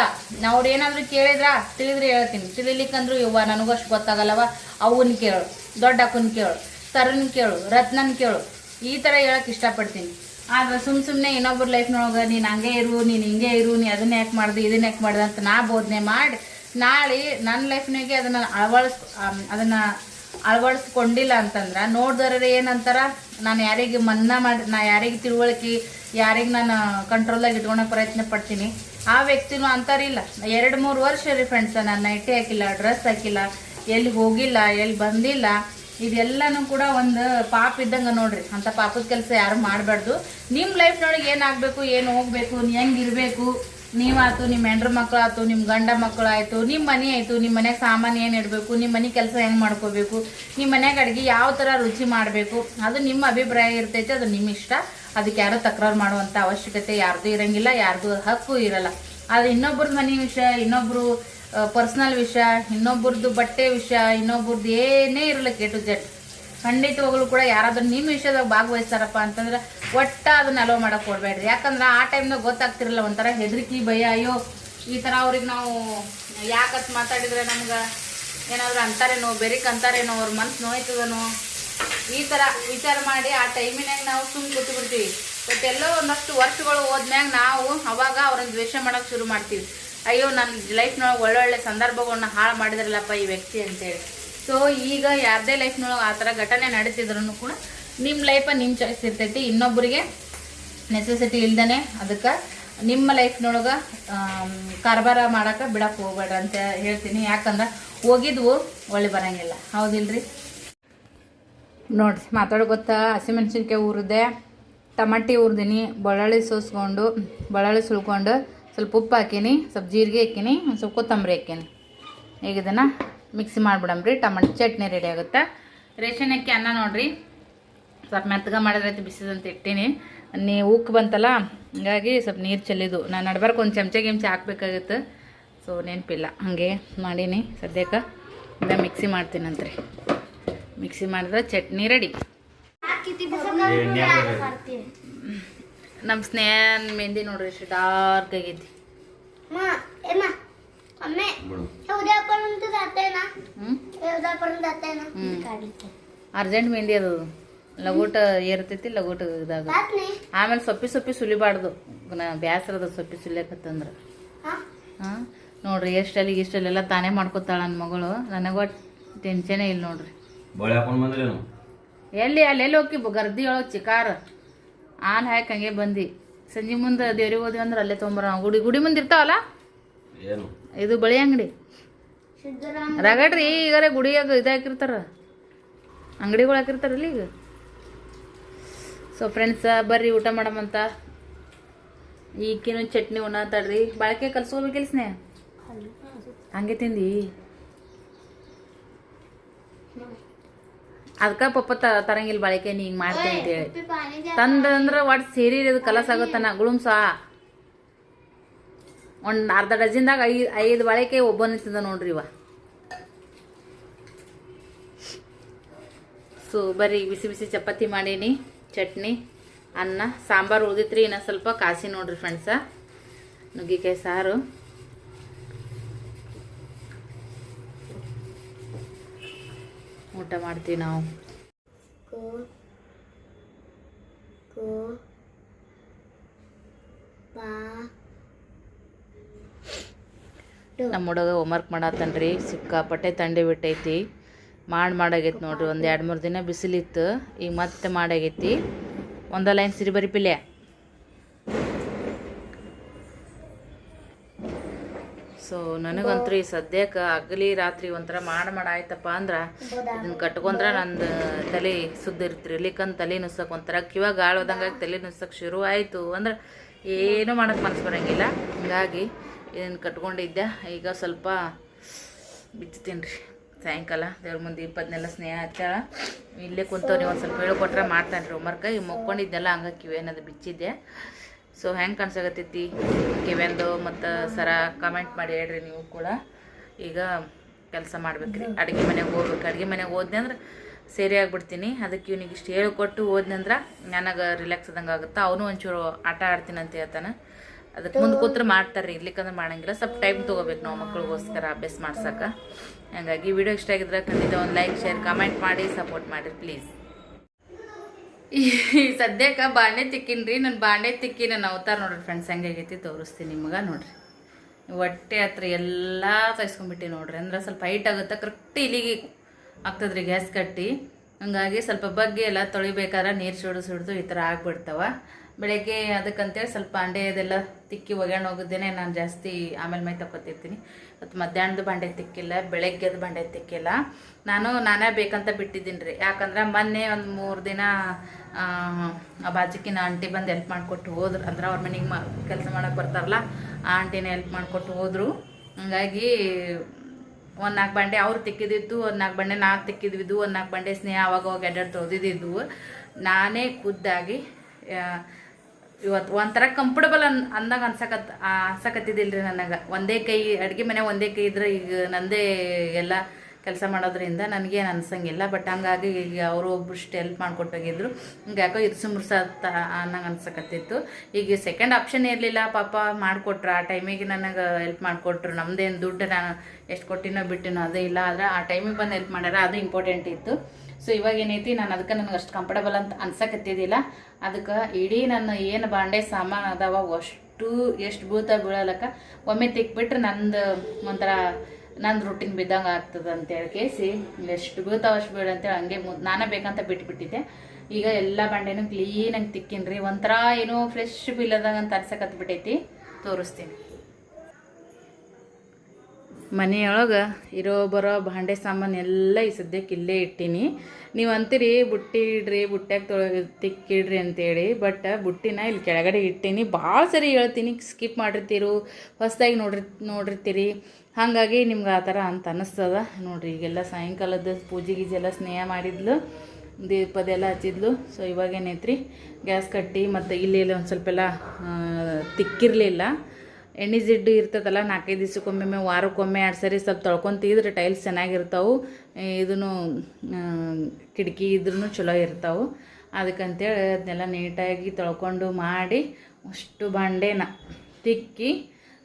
ಅವ್ರು ಏನಾದರೂ ಕೇಳಿದ್ರಾ, ತಿಳಿದ್ರೆ ಹೇಳ್ತೀನಿ. ತಿಳಿಲಿಕ್ಕಂದ್ರೂ ಇವ್ವ ನನಗೂ ಅಷ್ಟು ಗೊತ್ತಾಗಲ್ಲವ ಅವನ್ನ ಕೇಳು. ದೊಡ್ಡ ಅಕ್ಕನ ಕೇಳು. ತರುಣ್ ಕೇಳು. ರತ್ನನ್ ಕೇಳು. ಈ ಥರ ಹೇಳಕ್ಕೆ ಇಷ್ಟಪಡ್ತೀನಿ. ಆದ್ರೆ ಸುಮ್ ಸುಮ್ಮನೆ ಇನ್ನೊಬ್ಬರ ಲೈಫ್ನೊಳಗೆ ನೀನು ಹಂಗೆ ಇರು, ನೀನು ಹಿಂಗೆ ಇರು, ನೀ ಅದನ್ನ ಯಾಕೆ ಮಾಡ್ದೆ, ಇದನ್ನ ಯಾಕೆ ಮಾಡ್ದೆ ಅಂತ ನಾ ಬೋಧನೆ ಮಾಡಿ ನಾಳೆ ನನ್ನ ಲೈಫ್ನಾಗೆ ಅದನ್ನು ಅಳವಡಿಸ್ ಅದನ್ನು ಅಳವಡಿಸ್ಕೊಂಡಿಲ್ಲ ಅಂತಂದ್ರೆ ನೋಡಿದ್ರೆ ಏನಂತಾರ, ನಾನು ಯಾರಿಗೆ ಮನ್ನಾ ಮಾಡಿ, ನಾ ಯಾರಿಗೆ ತಿಳುವಳಿಕೆ, ಯಾರಿಗೆ ನಾನು ಕಂಟ್ರೋಲಾಗಿ ಇಟ್ಕೊಳಕ್ಕೆ ಪ್ರಯತ್ನ ಪಡ್ತೀನಿ. ಆ ವ್ಯಕ್ತಿನೂ ಅಂತಾರಿಲ್ಲ ಎರಡು ಮೂರು ವರ್ಷ ರೀ ಫ್ರೆಂಡ್ಸ್ ನಾನು ನೈಟಿ ಹಾಕಿಲ್ಲ ಡ್ರೆಸ್ ಹಾಕಿಲ್ಲ, ಎಲ್ಲಿ ಹೋಗಿಲ್ಲ, ಎಲ್ಲಿ ಬಂದಿಲ್ಲ. ಇದೆಲ್ಲನೂ ಕೂಡ ಒಂದು ಪಾಪ ಇದ್ದಂಗೆ ನೋಡ್ರಿ. ಅಂತ ಪಾಪದ ಕೆಲಸ ಯಾರು ಮಾಡಬಾರ್ದು. ನಿಮ್ಮ ಲೈಫ್ನೊಳಗೆ ಏನಾಗಬೇಕು ಏನು ಹೋಗ್ಬೇಕು ಹೆಂಗಿರಬೇಕು ನೀವಾಯ್ತು ನಿಮ್ಮ ಹೆಂಡ್ರ ಮಕ್ಕಳು ಆಯ್ತು ನಿಮ್ಮ ಗಂಡ ಮಕ್ಕಳು ನಿಮ್ಮ ಮನೆ ಆಯಿತು ನಿಮ್ಮ ಮನ್ಯಾಗ ಸಾಮಾನು ಏನು ಇಡಬೇಕು ನಿಮ್ಮ ಮನೆ ಕೆಲಸ ಹೆಂಗೆ ಮಾಡ್ಕೋಬೇಕು ನಿಮ್ಮ ಮನೆಗೆ ಅಡುಗೆ ಯಾವ ಥರ ರುಚಿ ಮಾಡಬೇಕು, ಅದು ನಿಮ್ಮ ಅಭಿಪ್ರಾಯ ಇರ್ತೈತೆ, ಅದು ನಿಮ್ಮ ಇಷ್ಟ. ಅದಕ್ಕೆ ಯಾರು ತಕರಾರು ಮಾಡುವಂಥ ಅವಶ್ಯಕತೆ ಯಾರ್ದು ಇರಂಗಿಲ್ಲ, ಯಾರ್ದು ಹಕ್ಕು ಇರಲ್ಲ. ಆದರೆ ಇನ್ನೊಬ್ಬರ ಮನೆ ವಿಷಯ, ಇನ್ನೊಬ್ರು ಪರ್ಸ್ನಲ್ ವಿಷಯ ಇನ್ನೊಬ್ಬರದ್ದು ಬಟ್ಟೆ ವಿಷಯ ಇನ್ನೊಬ್ಬರದ್ದು ಏನೇ ಇರಲಿ ಕೆ ಟು ಜೆಡ್ ಖಂಡಿತವಾಗ್ಲೂ ಕೂಡ ಯಾರಾದರೂ ನಿಮ್ಮ ವಿಷಯದಾಗ ಭಾಗವಹಿಸ್ತಾರಪ್ಪ ಅಂತಂದ್ರೆ ಒಟ್ಟ ಅದನ್ನ ಅಲೋ ಮಾಡೋಕೆ ಕೊಡಬೇಡ್ರಿ ಯಾಕಂದ್ರೆ ಆ ಟೈಮ್ನಾಗ ಗೊತ್ತಾಗ್ತಿರಲ್ಲ, ಒಂಥರ ಹೆದರಿಕೆ, ಭಯ, ಅಯ್ಯೋ, ಈ ಥರ ಅವ್ರಿಗೆ ನಾವು ಯಾಕತ್ ಮಾತಾಡಿದ್ರೆ ನಮ್ಗೆ ಏನಾದರೂ ಅಂತಾರೇನೋ, ಬೆರಿಕ್ ಅಂತಾರೇನೋ, ಅವ್ರ ಮನ್ಸು ನೋಯ್ತದನೋ, ಈ ಥರ ವಿಚಾರ ಮಾಡಿ ಆ ಟೈಮಿನಾಗ ನಾವು ಸುಮ್ಮನೆ ಕೂತ್ಬಿಡ್ತೀವಿ. ಬಟ್ ಎಲ್ಲೋ ಒಂದಷ್ಟು ವರ್ಷಗಳು ಹೋದ್ಮ್ಯಾಗ ನಾವು ಅವಾಗ ಅವ್ರನ್ನ ದ್ವೇಷ ಮಾಡೋಕೆ ಶುರು ಮಾಡ್ತೀವಿ. ಅಯ್ಯೋ ನನ್ನ ಲೈಫ್ನೊಳಗೆ ಒಳ್ಳೊಳ್ಳೆ ಸಂದರ್ಭಗಳನ್ನ ಹಾಳು ಮಾಡಿದ್ರಲ್ಲಪ್ಪ ಈ ವ್ಯಕ್ತಿ ಅಂತೇಳಿ. ಸೊ ಈಗ ಯಾರದೇ ಲೈಫ್ನೊಳಗೆ ಆ ಥರ ಘಟನೆ ನಡೀತಿದ್ರು ಕೂಡ ನಿಮ್ಮ ಲೈಫ ನಿಮ್ಮ ಚಾಯ್ಸ್ ಇರ್ತೈತಿ. ಇನ್ನೊಬ್ಬರಿಗೆ ನೆಸೆಸಿಟಿ ಇಲ್ದೇ ಅದಕ್ಕೆ ನಿಮ್ಮ ಲೈಫ್ನೊಳಗೆ ಕಾರ್ಬಾರ ಮಾಡೋಕೆ ಬಿಡಕ್ಕೆ ಹೋಗ್ಬೇಡ್ರಿ ಅಂತ ಹೇಳ್ತೀನಿ. ಯಾಕಂದ್ರೆ ಹೋಗಿದ್ವು, ಒಳ್ಳೆ ಬರೋಂಗಿಲ್ಲ. ಹೌದಿಲ್ರಿ? ನೋಡ್ರಿ, ಮಾತಾಡೋ ಗೊತ್ತಾ? ಹಸಿಮೆಣ್ಸಿನ್ಕಾಯಿ ಉರಿದೆ ಟಮಾಟಿ ಹುರಿದೀನಿ, ಬಳ್ಳಾಳಿ ಸೋಸ್ಕೊಂಡು, ಬಳ್ಳಾಳಿ ಸುಲ್ಕೊಂಡು ಸ್ವಲ್ಪ ಉಪ್ಪು ಹಾಕೀನಿ, ಸ್ವಲ್ಪ ಜೀರಿಗೆ ಹಾಕೀನಿ, ಒಂದು ಸ್ವಲ್ಪ ಕೊತ್ತಂಬರಿ ಹಾಕೀನಿ. ಈಗ ಇದನ್ನು ಮಿಕ್ಸಿ ಮಾಡಿಬಿಡಮ್ರಿ ಟಮಾಟೊ ಚಟ್ನಿ ರೆಡಿ ಆಗುತ್ತೆ? ರೇಷನ್ ಅಕ್ಕಿ ಅನ್ನ ನೋಡಿರಿ. ಸ್ವಲ್ಪ ಮೆತ್ತಗೆ ಮಾಡಿದ್ರೈತೆ ಬಿಸಿದಂತ ಇಟ್ಟೀನಿ. ನೀ ಉಕ್ಕು ಬಂತಲ್ಲ, ಹಂಗಾಗಿ ಸ್ವಲ್ಪ ನೀರು ಚೆಲ್ಲಿದ್ದು. ನಾನು ನಡ್ಬಾರ್ಕು ಒಂದು ಚಮಚ ಗಿಮಚೆ ಹಾಕ್ಬೇಕಾಗಿತ್ತು. ಸೊ ನೆನಪಿಲ್ಲ. ಹಾಗೆ ಮಾಡೀನಿ. ಸದ್ಯಕ್ಕೆ ಈಗ ಮಿಕ್ಸಿ ಮಾಡ್ತೀನಂತ್ರಿ. ಮಿಕ್ಸಿ ಮಾಡಿದ್ರೆ ಚಟ್ನಿ ರೆಡಿ ನಮ್ಮ ಸ್ನೇಹನ್ ಮೆಹಂದಿ ನೋಡ್ರಿ ಎಷ್ಟು ಡಾರ್ಕ್ ಆಗೈತಿ ಅರ್ಜೆಂಟ್ ಮೆಹಂದಿ ಅದು. ಲಗೋಟ ಏರ್ತೈತಿ ಲಗೋಟ ಇದಾಗ ಆಮೇಲೆ ಸೊಪ್ಪಿ ಸೊಪ್ಪಿ ಸುಲಿಬಾರ್ದು. ಬ್ಯಾಸರದ ಸೊಪ್ಪಿ ಸುಲಿಯಕತ್ತಂದ್ರೆ. ಹಾಂ? ನೋಡ್ರಿ ಎಷ್ಟಲ್ಲಿ ಇಷ್ಟಲ್ಲೆಲ್ಲ ತಾನೇ ಮಾಡ್ಕೊತಾಳ ನನ್ನ ಮಗಳು. ನನಗೂ ಟೆನ್ಷನೇ ಇಲ್ಲ ನೋಡ್ರಿ. ಎಲ್ಲಿ ಅಲ್ಲೆಲ್ಲಿ ಹೋಗಿ ಗರ್ದಿ ಒಳಗೆ ಚಿಕಾರ. ಆನ್ ಹಾಕಿ ಹಂಗೆ ಬಂದಿ. ಸಂಜೆ ಮುಂದೆ ದೇವ್ರಿಗೆ ಹೋದ್ವಿ ಅಂದ್ರೆ ಅಲ್ಲೇ ತೊಂಬರ ಗುಡಿ ಗುಡಿ ಮುಂದೆ ಇರ್ತಾವಲ್ಲ? ಇದು ಬಳಿ ಅಂಗಡಿ. ರಗಡ್ರಿ ಈಗಾರ ಗುಡಿ ಇದು ಹಾಕಿರ್ತಾರ. ಅಂಗಡಿಗಳು ಹಾಕಿರ್ತಾರಲ್ಲ ಈಗ. ಸೊ ಫ್ರೆಂಡ್ಸ ಬರ್ರಿ ಊಟ ಮಾಡಮಂತ ಈಕಿನ ಚಟ್ನಿ ಉಣ್ಣಾತಾಡ್ರಿ ಬಾಳಿಕೆ ಕಲ್ಸ್ಕೊಳ್ಬೇಕಿಲ್ಸ್ನೇ ಹಂಗೆ ತಿಂದಿ? ಅದಕ್ಕ ಪಪ್ಪ ತರಂಗಿಲ್ಲ ಬಾಳಿಕೆ ನೀ ಹಿಂಗೆ ಮಾಡ್ತೀನಿ ಅಂತೇಳಿ ತಂದಂದ್ರೆ ಒಟ್ಟು ಸೇರಿ ಕಲಸ ಆಗುತ್ತನ ಗುಳುಮ್ಸ ಒಂದು ಅರ್ಧ ಡಜನ್ದಾಗ ಐದು ಐದು ಬಾಳಿಕೆ ಒಬ್ಬನ ತಿಂದ ನೋಡ್ರಿ ಇವ. ಸೊ ಬರೀ ಬಿಸಿ ಬಿಸಿ ಚಪಾತಿ ಮಾಡೀನಿ ಚಟ್ನಿ ಅನ್ನ ಸಾಂಬಾರು ಉಳಿದಿತ್ರಿ ಇನ್ನೊಂದು ಸ್ವಲ್ಪ ಕಾಸಿ ನೋಡ್ರಿ ಫ್ರೆಂಡ್ಸ ನುಗ್ಗಿಕಾಯಿ ಸಾರು. ಊಟ ಮಾಡ್ತೀವಿ ನಾವು. ನಮ್ಮ ಹುಡುಗ ಹೋಮ್ವರ್ಕ್ ಮಾಡತ್ತನ್ರಿ ಸಿಕ್ಕಾಪಟ್ಟೆ ತಂಡಿ ಬಿಟ್ಟೈತಿ. ಮಾಡಿ ಮಾಡಾಗೈತಿ ನೋಡ್ರಿ ಒಂದು ಎರಡು ಮೂರು ದಿನ ಬಿಸಿಲಿತ್ತು ಈಗ ಮತ್ತೆ ಮಾಡಾಗೈತಿ. ಒಂದ ಲೈನ್ ಸಿರಿ ಬರಿ ಪಿಲ್ಯ. ಸೊ ನನಗಂತೂ ಈ ಸದ್ಯಕ್ಕೆ ಅಗಲಿ ರಾತ್ರಿ ಒಂಥರ ಮಾಡ ಆಯ್ತಪ್ಪ ಅಂದ್ರೆ ಇದನ್ನ ಕಟ್ಕೊಂಡ್ರೆ ನಂದು ತಲೆ ಸುದ್ದಿರ್ತಿರಿ. ಇರ್ತಿರಿ ಇರ್ಲಿಕ್ಕಂತ ತಲೆ ನುಸ್ಸಕ್ಕೆ ಒಂಥರ ಕಿವಾಗ ಗಾಳಿ ಹೋದಂಗಾಗಿ ತಲೆ ನುಸ್ಸಕ್ಕೆ ಶುರು ಆಯಿತು. ಅಂದ್ರೆ ಏನೂ ಮಾಡಕ್ಕೆ ಮನಸ್ಸು ಬರೋಂಗಿಲ್ಲ. ಹಿಂಗಾಗಿ ಇದನ್ನು ಕಟ್ಕೊಂಡಿದ್ದೆ. ಈಗ ಸ್ವಲ್ಪ ಬಿಚ್ಚುತ್ತೀನಿ ರೀ ಸಾಯಂಕಾಲ ದೇವ್ರ ಮುಂದೆ ಇಪ್ಪತ್ತನೆಲ್ಲ ಸ್ನೇಹ ಹಚ್ಚಾಳ. ಇಲ್ಲೇ ಕುಂತವ್ರಿ ಒಂದು ಸ್ವಲ್ಪ ಹೇಳ್ಕೊಟ್ರೆ ಮಾಡ್ತಾನೆ ರೀ ಹೋಮ್ವರ್ಕ ಈಗ ಮುಕ್ಕೊಂಡಿದ್ದೆಲ್ಲ ಹಂಗೆ ಕಿವೇನದು ಬಿಚ್ಚಿದ್ದೆ. ಸೊ ಹೆಂಗೆ ಕಾಣಿಸಾಗತ್ತೈತಿ ಕಿವೆಂದು ಮತ್ತು ಸರ ಕಮೆಂಟ್ ಮಾಡಿ ಹೇಳ್ರಿ ನೀವು ಕೂಡ. ಈಗ ಕೆಲಸ ಮಾಡ್ಬೇಕ್ರಿ. ಅಡುಗೆ ಮನೆಗೆ ಹೋಗ್ಬೇಕು. ಅಡುಗೆ ಮನೆಗೆ ಹೋದ್ನೆ ಅಂದ್ರೆ ಸೇರಿ ಆಗ್ಬಿಡ್ತೀನಿ. ಅದಕ್ಕೆ ಇವ್ನಿಗೆ ಇಷ್ಟು ಹೇಳ್ಕೊಟ್ಟು ಹೋದ್ನಂದ್ರೆ ನನಗೆ ರಿಲ್ಯಾಕ್ಸ್ ಆದಂಗೆ ಆಗುತ್ತೆ? ಅವನು ಒಂಚೂರು ಆಟ ಆಡ್ತೀನಿ ಅಂತ ಹೇಳ್ತಾನೆ. ಅದಕ್ಕೆ ಮುಂದೆ ಕೂತ್ರೆ ಮಾಡ್ತಾರೆ ಇರ್ಲಿಕ್ಕಂದ್ರೆ ಮಾಡಂಗಿಲ್ಲ. ಸ್ವಲ್ಪ ಟೈಮ್ ತೊಗೋಬೇಕು ನಾವು ಮಕ್ಳಿಗೋಸ್ಕರ ಅಭ್ಯಾಸ ಮಾಡ್ಸಕ್ಕೆ ಹಾಗಾಗಿ ವಿಡಿಯೋ ಇಷ್ಟ ಆಗಿದ್ರೆ ಖಂಡಿತ ಒಂದು ಲೈಕ್ ಶೇರ್ ಕಮೆಂಟ್ ಮಾಡಿ ಸಪೋರ್ಟ್ ಮಾಡಿರಿ ಪ್ಲೀಸ್ ಈ ಸದ್ಯಕ್ಕೆ ಬಾಂಡೆ ತಿಕ್ಕಿನ್ರಿ ನನ್ನ ಬಾಂಡೆ ತಿಕ್ಕಿ ನನ್ನ ಅವತಾರ ನೋಡ್ರಿ ಫ್ರೆಂಡ್ಸ್ ಹೆಂಗಾಗೈತಿ ತೋರಿಸ್ತೀನಿ ನಿಮ್ಗೆ ನೋಡ್ರಿ. ಹೊಟ್ಟೆ ಹತ್ರ ಎಲ್ಲ ತೈಸ್ಕೊಂಡ್ಬಿಟ್ಟು ನೋಡ್ರಿ, ಅಂದ್ರೆ ಸ್ವಲ್ಪ ಹೈಟ್ ಆಗುತ್ತೆ ಕರೆಕ್ಟ್ ಇಲ್ಲಿಗೆ ಆಗ್ತದ್ರಿ ಗ್ಯಾಸ್ ಕಟ್ಟಿ. ಹಂಗಾಗಿ ಸ್ವಲ್ಪ ಬಗ್ಗೆ ಎಲ್ಲ ತೊಳಿಬೇಕಾದ್ರೆ ನೀರು ಸುಡಿದು ಸುಡ್ದು ಈ ಥರ ಆಗ್ಬಿಡ್ತಾವ. ಬೆಳಗ್ಗೆ ಅದಕ್ಕಂತೇಳಿ ಸ್ವಲ್ಪ ಆಂಡೆ ಅದೆಲ್ಲ ತಿಕ್ಕಿ ಹೋಗಿದ್ದೇನೆ ನಾನು ಜಾಸ್ತಿ ಆಮೇಲೆ ಮೈ ತಕ್ಕೊತಿರ್ತೀನಿ. ಮತ್ತು ಮಧ್ಯಾಹ್ನದ ಬಾಂಡೆ ತಿಕ್ಕಿಲ್ಲ ಬೆಳಗ್ಗೆದ ಬಾಂಡೆ ತಿಕ್ಕಿಲ್ಲ. ನಾನು ನಾನೇ ಬೇಕಂತ ಬಿಟ್ಟಿದ್ದೀನಿ ರೀ. ಯಾಕಂದ್ರೆ ಮೊನ್ನೆ ಒಂದು ಮೂರು ದಿನ ಆ, ಬಾಜಿಕಿನ ಆಂಟಿ ಬಂದು ಹೆಲ್ಪ್ ಮಾಡಿಕೊಟ್ಟು ಹೋದ್ರು. ಅಂದ್ರೆ ಅವ್ರ ಮನೆಗೆ ಕೆಲಸ ಮಾಡಕ್ಕೆ ಬರ್ತಾರಲ್ಲ ಆ ಆಂಟಿನ ಹೆಲ್ಪ್ ಮಾಡಿಕೊಟ್ಟು ಹೋದರು. ಹಂಗಾಗಿ ಒಂದು ನಾಲ್ಕು ಬಂಡೆ ಅವ್ರು ತಿಕ್ಕಿದಿತ್ತು ಒಂದು ನಾಲ್ಕು ಬಂಡೆ ನಾಲ್ಕು ತಿಕ್ಕಿದ್ವಿದ್ದು ಒಂದು ನಾಲ್ಕು ಬಂಡೆ ಸ್ನೇಹ ಅವಾಗ ಅವಾಗ ಎಡ್ಡಾಡ್ ತೊಳೆದಿದ್ದು ನಾನೇ ಖುದ್ದಾಗಿ ಇವತ್ತು ಒಂಥರ ಕಂಫರ್ಟಬಲ್ ಅನ್, ಅಂದಾಗ ಅನ್ಸಕತ್ ಅನ್ಸಕತ್ತಿದ್ದಿಲ್ಲ ರೀ ನನಗೆ. ಒಂದೇ ಕೈ, ಅಡುಗೆ ಮನೆ ಒಂದೇ ಕೈ ಇದ್ರೆ ಈಗ ನಂದೇ ಎಲ್ಲ ಕೆಲಸ ಮಾಡೋದ್ರಿಂದ ನನಗೇನು ಅನ್ಸಂಗಿಲ್ಲ. ಬಟ್ ಹಂಗಾಗಿ ಈಗ ಅವರು ಒಬ್ಬಷ್ಟು ಹೆಲ್ಪ್ ಮಾಡಿಕೊಟ್ಟೋಗಿದ್ರು ಹಿಂಗೆ ಯಾಕೋ ಇದು ಸುಮ್ರಸ ಅನ್ನಂಗೆ ಅನ್ಸಕತ್ತಿತ್ತು. ಈಗ ಸೆಕೆಂಡ್ ಆಪ್ಷನ್ ಇರಲಿಲ್ಲ ಪಾಪ ಮಾಡಿಕೊಟ್ರು. ಆ ಟೈಮಿಗೆ ನನಗೆ ಹೆಲ್ಪ್ ಮಾಡಿಕೊಟ್ರು. ನಮ್ಮದೇನು ದುಡ್ಡು ನಾನು ಎಷ್ಟು ಕೊಟ್ಟಿನೋ ಬಿಟ್ಟಿನೋ ಅದೇ ಇಲ್ಲ. ಆದರೆ ಆ ಟೈಮಿಗೆ ಬಂದು ಹೆಲ್ಪ್ ಮಾಡ್ಯಾರ. ಅದು ಇಂಪಾರ್ಟೆಂಟ್ ಇತ್ತು. ಸೊ ಇವಾಗ ಏನೈತಿ, ನಾನು ಅದಕ್ಕೆ ನನಗೆ ಅಷ್ಟು ಕಂಫರ್ಟಬಲ್ ಅಂತ ಅನ್ಸಕತ್ತಿದ್ದಿಲ್ಲ. ಅದಕ್ಕೆ ಇಡೀ ನನ್ನ ಏನು ಬಾಂಡೆ ಸಾಮಾನು ಅದಾವ, ಅಷ್ಟು ಎಷ್ಟು ಭೂತ ಬೀಳಲಕ್ಕ, ಒಮ್ಮೆ ತಿಕ್ಬಿಟ್ರೆ ನಂದು ಒಂಥರ, ನಂದು ರೂಟಿನ್ ಬಿದ್ದಂಗೆ ಆಗ್ತದೆ ಅಂತೇಳಿ ಕೇಸಿ ಎಷ್ಟು ಭೂತ ಅಷ್ಟು ಬೀಳ ಅಂತೇಳಿ ಹಂಗೆ ನಾನೇ ಬೇಕಂತ ಬಿಟ್ಬಿಟ್ಟಿದ್ದೆ. ಈಗ ಎಲ್ಲ ಬಾಂಡೆನೂ ಕ್ಲೀನಾಗಿ ತಿಕ್ಕಿನ್ರಿ, ಒಂಥರ ಏನೋ ಫ್ರೆಶ್ ಬೀಳದಂಗೆ ಅಂತ ಅನ್ಸಕತ್ಬಿಟ್ಟೈತಿ ತೋರಿಸ್ತೀನಿ. ಮನೆಯೊಳಗೆ ಇರೋ ಬರೋ ಭಾಂಡೆ ಸಾಮಾನು ಎಲ್ಲ ಈ ಸದ್ಯಕ್ಕೆ ಇಲ್ಲೇ ಇಟ್ಟೀನಿ. ನೀವು ಅಂತೀರಿ ಬುಟ್ಟಿ ಇಡ್ರಿ ಬುಟ್ಟ್ಯಾಗ ತೊಳ ತಿಕ್ಕಿಡ್ರಿ ಅಂತೇಳಿ, ಬಟ್ ಬುಟ್ಟಿನ ಇಲ್ಲಿ ಕೆಳಗಡೆ ಇಟ್ಟೀನಿ. ಭಾಳ ಸರಿ ಹೇಳ್ತೀನಿ, ಸ್ಕಿಪ್ ಮಾಡಿರ್ತೀರು, ಹೊಸದಾಗಿ ನೋಡಿರ್, ನೋಡಿರ್ತೀರಿ. ಹಾಗಾಗಿ ನಿಮ್ಗೆ ಆ ಥರ ಅಂತ ಅನ್ನಿಸ್ತದ ನೋಡಿರಿ, ಈಗೆಲ್ಲ ಸಾಯಂಕಾಲದ ಪೂಜೆ ಗೀಜೆಲ್ಲ ಸ್ನೇಹ ಮಾಡಿದ್ಲು, ದೀಪದೆಲ್ಲ ಹಚ್ಚಿದ್ಲು. ಸೊ ಇವಾಗೇನೈತ್ರಿ ಗ್ಯಾಸ್ ಕಟ್ಟಿ ಮತ್ತು ಇಲ್ಲಿ ಒಂದು ಸ್ವಲ್ಪ ಎಲ್ಲ ತಿಕ್ಕಿರಲಿಲ್ಲ. ಎಣ್ಣೆ ಜಿಡ್ಡು ಇರ್ತದಲ್ಲ, ನಾಲ್ಕೈದು ದಿವ್ಸಕ್ಕೊಮ್ಮೆ ವಾರಕ್ಕೊಮ್ಮೆ ಎರಡು ಸರಿ ಸ್ವಲ್ಪ ತೊಳ್ಕೊಂತಿದ್ರೆ ಟೈಲ್ಸ್ ಚೆನ್ನಾಗಿರ್ತಾವೆ. ಇದನ್ನು ಕಿಟಕಿ ಇದ್ರೂ ಚಲೋ ಇರ್ತಾವೆ. ಅದಕ್ಕಂತೇಳಿ ಅದನ್ನೆಲ್ಲ ನೀಟಾಗಿ ತೊಳ್ಕೊಂಡು ಮಾಡಿ, ಅಷ್ಟು ಬಾಂಡೆನ ತಿಕ್ಕಿ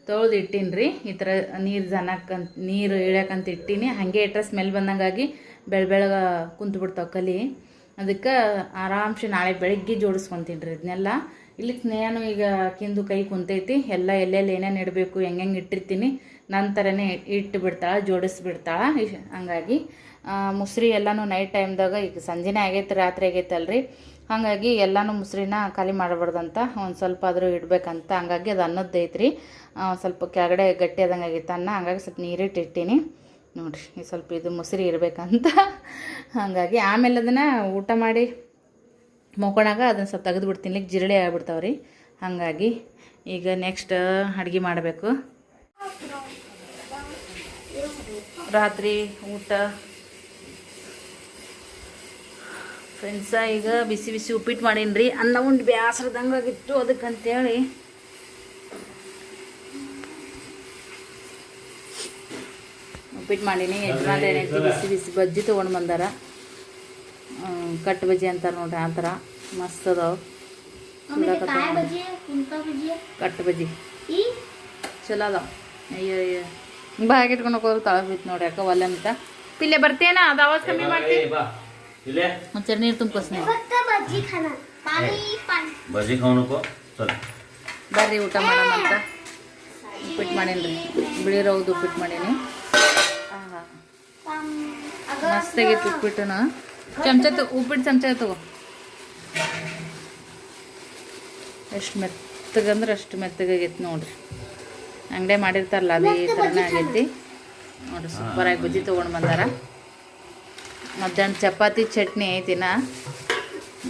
ತೊಳೆದು ಇಟ್ಟೀನಿ ಈ ಥರ ನೀರು ಜನಕ್ಕಂತ ನೀರು ಇಳ್ಯಾಕಂತ ಇಟ್ಟೀನಿ. ಹಾಗೆ ಇಟ್ಟರೆ ಸ್ಮೆಲ್ ಬಂದಂಗಾಗಿ ಬೆಳ ಬೆಳಗ್ಗೆ ಕುಂತು ಬಿಡ್ತಾವೆ ಕಲಿ. ಅದಕ್ಕೆ ಆರಾಮ್ಸೆ ನಾಳೆ ಬೆಳಗ್ಗೆ ಜೋಡಿಸ್ಕೊತೀನಿ ರೀ ಇದನ್ನೆಲ್ಲ ಇಲ್ಲಿ ಸ್ನೇಹನು ಈಗ ಕಿಂದು ಕೈ ಕುಂತೈತಿ. ಎಲ್ಲ ಎಲ್ಲೆಲ್ಲಿ ಏನೇನು ಇಡಬೇಕು ಹೆಂಗೆ ಇಟ್ಟಿರ್ತೀನಿ ನಂತರನೇ ಇಟ್ಟು ಬಿಡ್ತಾಳೆ, ಜೋಡಿಸ್ಬಿಡ್ತಾಳೆ. ಹಂಗಾಗಿ ಮುಸ್ರಿ ಎಲ್ಲನೂ ನೈಟ್ ಟೈಮ್ದಾಗ ಈಗ ಸಂಜೆನೇ ಆಗೈತೆ, ರಾತ್ರಿ ಆಗೈತಲ್ರಿ. ಹಾಗಾಗಿ ಎಲ್ಲನೂ ಮುಸ್ರಿನ ಖಾಲಿ ಮಾಡಬಾರ್ದಂತ ಒಂದು ಸ್ವಲ್ಪ ಆದರೂ ಇಡಬೇಕಂತ ಹಂಗಾಗಿ ಅದು ಅನ್ನದ್ದೈತ್ರಿ ಸ್ವಲ್ಪ ಕೆಳಗಡೆ ಗಟ್ಟಿ ಆದಂಗೆ ಆಗೈತೆ ಅನ್ನ. ಹಂಗಾಗಿ ಸ್ವಲ್ಪ ನೀರಿಟ್ಟು ಇಟ್ಟೀನಿ ನೋಡಿರಿ ಸ್ವಲ್ಪ ಇದು ಮೊಸರಿ ಇರಬೇಕಂತ. ಹಾಗಾಗಿ ಆಮೇಲೆ ಅದನ್ನು ಊಟ ಮಾಡಿ ಮೋಕೋಣಾಗ ಅದನ್ನು ಸ್ವಲ್ಪ ತೆಗೆದು ಬಿಡ್ತೀನಿ. ಜಿರಳೆ ಆಗ್ಬಿಡ್ತಾವೆ ರೀ ಹಾಗಾಗಿ ಈಗ ನೆಕ್ಸ್ಟ್ ಅಡುಗೆ ಮಾಡಬೇಕು. ರಾತ್ರಿ ಊಟ. ಫ್ರೆಂಡ್ಸ ಈಗ ಬಿಸಿ ಬಿಸಿ ಉಪ್ಪಿಟ್ಟು ಮಾಡೀನಿ ರೀ ಅನ್ನ ಉಂಡು ಬೇಸರದಂಗಾಗಿತ್ತು ಅದಕ್ಕಂತೇಳಿ. ಉಪ್ಪಿಟ್ಟು ಮಾಡೀನಿ ಯಜಮಾನ್ರು ಏನೈತಿ ಬಿಸಿ ಬಿಸಿ ಬಜ್ಜಿ ತೊಗೊಂಡು ಬಂದಾರ. ಕಟ್ ಬಜ್ಜಿ ಅಂತಾರೆ ನೋಡ್ರಿ ಆ ಥರ. ಮಸ್ತ್ ಅದಾವ. ಕಟ್ ಬಜ್ಜಿ. ಚಲೋ ಅದಾವ. ಅಯ್ಯೋ ಅಯ್ಯೋ. ಬಾಯಿಗೆ ಇಟ್ಕೊಂಡು ಹೋಗೋರು ತಳ ಬಿತ್ತು ನೋಡಿ ಅಕ್ಕ ಒಲ್ಲೆ ಅಂತ. ಪಿಲ್ಲೆ ಬರ್ತೇನ ಅದು ಆವಾಜ್ ಕಮ್ಮಿ ಮಾಡ್ತೀನಿ ಒಂಚೂರು ನೀರು ತುಂಬಿಸ್ನಿ ಬರ್ರಿ ಊಟ ಮಾಡೋಣ ಅಂತ. ಉಪ್ಪಿಟ್ಟು ಮಾಡೀನಿ ರೀ ಬಿಳಿ ರೌದು ಉಪ್ಪಿಟ್ಟು ಮಾಡೀನಿ. ಮಸ್ತಾಗಿತ್ತು ಉಪ್ಪಿಟ್ಟನ ಚಮಚ ಉಪ್ಪಿಟ್ಟು ಚಮಚ ತಗೋ. ಎಷ್ಟು ಮೆತ್ತಗಂದ್ರೆ ಅಷ್ಟು ಮೆತ್ತಗಾಗೈತಿ ನೋಡ್ರಿ. ಅಂಗಡಿ ಮಾಡಿರ್ತಾರಲ್ಲ ಅದೇ ಥರನೇ ಆಗೈತಿ. ನೋಡ್ರಿ ಸೂಪರಾಗಿ ಬುದ್ಧಿ ತೊಗೊಂಡು ಬಂದಾರ. ಮಧ್ಯಾಹ್ನ ಚಪಾತಿ ಚಟ್ನಿ ಐತಿನ?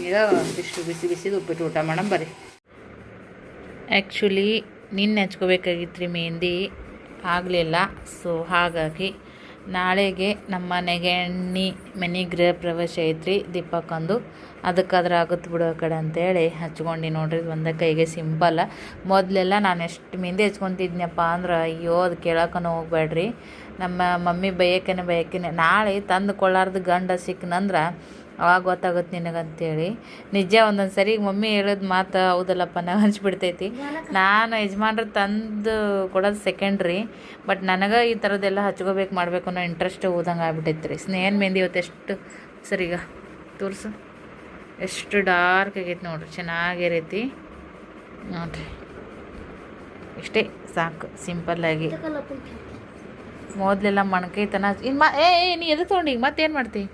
ಈಗ ಒಂದಿಷ್ಟು ಬಿಸಿ ಬಿಸಿದು ಉಪ್ಪಿಟ್ಟು ಊಟ ಮಾಡೋಣ ಬರ್ರಿ. ಆ್ಯಕ್ಚುಲಿ ನಿನ್ನೆ ಹಚ್ಕೋಬೇಕಾಗಿತ್ತು ರೀ ಮೆಹಂದಿ ಆಗಲಿಲ್ಲ ಸೊ ಹಾಗಾಗಿ ನಾಳೆಗೆ ನಮ್ಮ ಮನೆಗೆ ಎಣ್ಣೆ ಮನೆ ಗೃಹ ಪ್ರವೇಶ ಐತ್ರಿ ದೀಪಕ್ಕಂದು ಅದಕ್ಕೆ ಅದ್ರ ಆಗುತ್ತೆ ಬಿಡೋ ಕಡೆ ಅಂತೇಳಿ ಹಚ್ಕೊಂಡು ನೋಡ್ರಿ ಒಂದ ಒಂದೇ ಕೈಗೆ ಸಿಂಪಲ್ಲ ಮೊದಲೆಲ್ಲ ನಾನು ಎಷ್ಟು ಮಿಂದೆ ಹಚ್ಕೊತಿದ್ನಪ್ಪ ಅಂದ್ರೆ, ಅಯ್ಯೋ ಅದು ಕೇಳೋಕನ ಹೋಗ್ಬೇಡ್ರಿ ನಮ್ಮ ಮಮ್ಮಿ ಬೈಯಕ್ಕೇನೆ ಬೈಯಕ್ಕೇನೆ, ನಾಳೆ ತಂದು ಕೊಳ್ಳಾರ್ದು ಗಂಡ ಸಿಕ್ಕನಂದ್ರೆ ಅವಾಗ ಗೊತ್ತಾಗುತ್ತೆ ನಿನಗಂತೇಳಿ. ನಿಜ ಒಂದೊಂದು ಸರಿ ಮಮ್ಮಿ ಹೇಳೋದು ಮಾತು ಹೌದಲ್ಲಪ್ಪ ನಾವು ಹಂಚ್ಬಿಡ್ತೈತಿ ನಾನು ಯಜಮಾನ್ರು ತಂದು ಕೊಡೋದು ಸೆಕೆಂಡ್ ರೀ ಬಟ್ ನನಗೆ ಈ ಥರದ್ದೆಲ್ಲ ಹಚ್ಕೋಬೇಕು ಮಾಡಬೇಕು ಅನ್ನೋ ಇಂಟ್ರೆಸ್ಟ್ ಹೋದಂಗೆ ಆಗ್ಬಿಟ್ಟೈತೆ ರೀ. ಸ್ನೇಹನ್ ಮೆಹಂದಿ ಇವತ್ತು ಎಷ್ಟು ಸರಿಗ ತೋರಿಸು. ಎಷ್ಟು ಡಾರ್ಕ್ ಆಗೈತೆ ನೋಡ್ರಿ ಚೆನ್ನಾಗಿರೈತಿ. ನೋಡಿರಿ. ಇಷ್ಟೇ ಸಾಕು ಸಿಂಪಲ್ಲಾಗಿ ಮೊದಲೆಲ್ಲ ಮಣ್ಕೈತನ ಇನ್ನು ಮಾ ಏ ನೀ ಎದು ತೊಗೊಂಡು ಈಗ ಮತ್ತೇನು ಮಾಡ್ತೀವಿ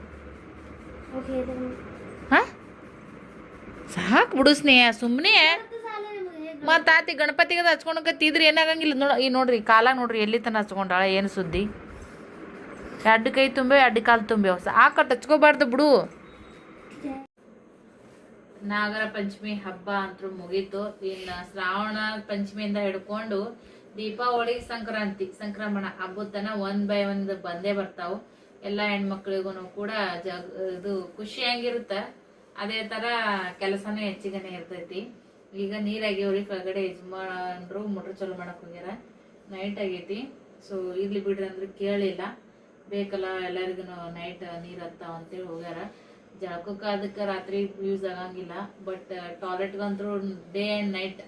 ಹಾಂ? ಸಾಕು ಬಿಡು ಸ್ನೇಹ ಸುಮ್ಮನೆ ಮತ್ತು ಆತಿ ಗಣಪತಿಗೆ ಹಚ್ಕೊಂಡು ತಿದ್ರೆ ಏನಾಗಂಗಿಲ್ಲ. ನೋಡ ಈ ನೋಡ್ರಿ ಕಾಲಾಗ ನೋಡ್ರಿ ಎಲ್ಲಿ ತನ ಹಚ್ಕೊಂಡಾಳ ಏನು ಸುದ್ದಿ? ಎರಡು ಕೈ ತುಂಬೆ ಎರಡು ಕಾಲು ತುಂಬೆ. ಕಟ್ ಹಚ್ಕೋಬಾರ್ದು ಬಿಡು. ನಾಗರ ಪಂಚಮಿ ಹಬ್ಬ ಅಂತೂ ಮುಗೀತು. ಇನ್ನು ಶ್ರಾವಣ ಪಂಚಮಿಯಿಂದ ಹಿಡ್ಕೊಂಡು ದೀಪಾವಳಿ ಸಂಕ್ರಾಂತಿ ಸಂಕ್ರಮಣ ಹಬ್ಬದ ತನ ಒಂದ್ ಬೈ ಒಂದ್ ಬಂದೇ ಬರ್ತಾವೆ. ಎಲ್ಲ ಹೆಣ್ಮಕ್ಳಿಗೂ ಕೂಡ ಜಗ, ಇದು ಖುಷಿಯಾಗಿರುತ್ತ. ಅದೇ ತರ ಕೆಲಸನೂ ಹೆಚ್ಚಿಗೆನೆ ಇರ್ತೈತಿ. ಈಗ ನೀರಾಗ್ಯಾವ್ರಿ ಕೆಳಗಡೆ ಯಜಮಾನ್ರು ಮೋಟ್ರ್ ಚಾಲು ಮಾಡಕ್ ಹೋಗ್ಯಾರ. ನೈಟ್ ಆಗೈತಿ. ಸೊ ಇರ್ಲಿ ಬಿಡ್ರಿ ಅಂದ್ರೆ ಕೇಳಿಲ್ಲ. ಬೇಕಲ್ಲ ಎಲ್ಲರಿಗೂ ನೈಟ್ ನೀರು ಹತ್ತಾವ ಅಂತೇಳಿ ಹೋಗ್ಯಾರ. ಜಳಕಕ್ಕೆ ಅದಕ್ಕೆ ರಾತ್ರಿ ಯೂಸ್ ಆಗಂಗಿಲ್ಲ. ಬಟ್ ಟಾಯ್ಲೆಟ್ಗಂತೂ ಡೇ ಆ್ಯಂಡ್ ನೈಟ್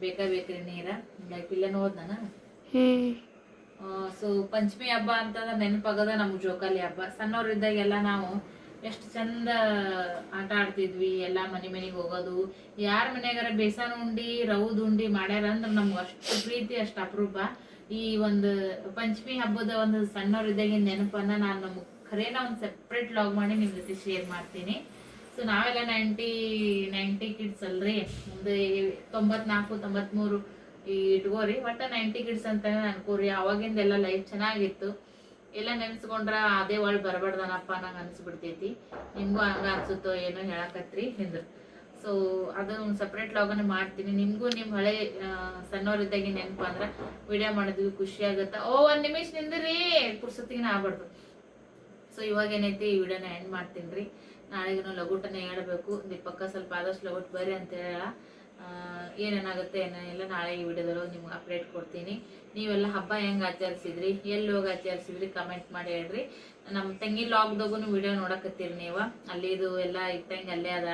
ಬೇಕಾ ಬೇಕ್ರಿ ನೀರ? ಲೈಫ್ ಇಲ್ಲೇನು ಹೋದ್ನಾನ? ಹ್ಞೂ ಸೊ ಪಂಚಮಿ ಹಬ್ಬ ಅಂತಂದ್ರೆ ನೆನಪಾಗದ ನಮ್ಗೆ ಜೋಕಾಲಿ ಹಬ್ಬ. ಸಣ್ಣವರಿದ್ದಾಗೆಲ್ಲ ನಾವು ಎಷ್ಟು ಚಂದ ಆಟ ಆಡ್ತಿದ್ವಿ, ಎಲ್ಲ ಮನೆ ಮನೆಗೆ ಹೋಗೋದು. ಯಾರ ಮನೆಯಾಗಾರ ಬೇಸನ ಉಂಡಿ, ರೌದ್ ಉಂಡಿ ಮಾಡ್ಯಾರ ಅಂದ್ರೆ ನಮ್ಗೆ ಅಷ್ಟು ಪ್ರೀತಿ ಅಷ್ಟು ಅಪರೂಪ. ಈ ಒಂದು ಪಂಚಮಿ ಹಬ್ಬದ ಒಂದು ಸಣ್ಣವರಿದ್ದಾಗಿನ ನೆನಪನ್ನ ನಾನು ನಮ್ಗೆ ಖರೇನ ಒಂದು ಸೆಪ್ರೇಟ್ ಲಾಗ್ ಮಾಡಿ ನಿಮ್ಮ ಜೊತೆ ಶೇರ್ ಮಾಡ್ತೀನಿ. ಸೊ ನಾವೆಲ್ಲ ನೈಂಟಿ ನೈಂಟಿ ಕಿಡ್ಸ್ ಅಲ್ರಿ. ಒಂದು ತೊಂಬತ್ನಾಲ್ಕು, ತೊಂಬತ್ಮೂರು ಈ ಇಟ್ಕೋರಿ. ಒಟ್ಟ ನೈಂಟಿ ಕಿಡ್ಸ್ ಅಂತ ಅನ್ಕೋರಿ. ಅವಾಗಿಂದ ಎಲ್ಲ ಲೈಫ್ ಚೆನ್ನಾಗಿತ್ತು. ಎಲ್ಲ ನೆನ್ಸ್ಕೊಂಡ್ರ ಅದೇ ಒಳ್ ಬರಬಾರ್ದನಪ್ಪ ನಂಗೆ ಅನ್ಸ್ಬಿಡ್ತೈತಿ. ನಿಮಗೂ ಹಂಗ ಅನ್ಸುತ್ತೋ ಏನೋ ಹೇಳಕತ್ರಿ ಹಿಂದ್ರ. ಸೊ ಅದು ಒಂದು ಸಪ್ರೇಟ್ ಲಾಗನ್ ಮಾಡ್ತೀನಿ. ನಿಮಗೂ ನಿಮ್ಮ ಹಳೆ ಸಣ್ಣವರಿದ್ದಾಗಿ ನೆನಪು ಅಂದ್ರ ವಿಡಿಯೋ ಮಾಡಿದ್ವಿ. ಖುಷಿ ಆಗತ್ತ. ಓ, ಒಂದ್ ನಿಮಿಷ ನಿಂದ್ರಿ. ಪುರ್ಸೊತ್ತಿಗೆ ಆಗ್ಬಾರ್ದು. ಸೊ ಇವಾಗ ಏನೈತಿ ಈ ವಿಡಿಯೋನ ಎಂಡ್ ಮಾಡ್ತೀನಿ ರೀ. ನಾಳೆಗೂ ಲಘುಟನೆ ಹೇಳ್ಬೇಕು. ದೀಪಕ್ಕ ಸ್ವಲ್ಪ ಆದಷ್ಟು ಲಘುಟ್ ಬರ್ರಿ ಅಂತ ಹೇಳ ಏನೇನಾಗುತ್ತೆ ಏನೇನಿಲ್ಲ ನಾಳೆ ಈ ವಿಡಿಯೋದಲ್ಲೂ ನಿಮ್ಗೆ ಅಪ್ಡೇಟ್ ಕೊಡ್ತೀನಿ. ನೀವೆಲ್ಲ ಹಬ್ಬ ಹೆಂಗೆ ಆಚರಿಸಿದ್ರಿ, ಎಲ್ಲಿ ಹೋಗಿ ಆಚರಿಸಿದ್ರಿ ಕಮೆಂಟ್ ಮಾಡಿ ಹೇಳ್ರಿ. ನಮ್ಮ ತಂಗಿ ಲಾಗ್ದಾಗೂ ವಿಡಿಯೋ ನೋಡಕತ್ತೀರಿ ನೀವು. ಅಲ್ಲಿದು ಎಲ್ಲ ಇತ್ತಂಗೆ ಅಲ್ಲೇ ಅದ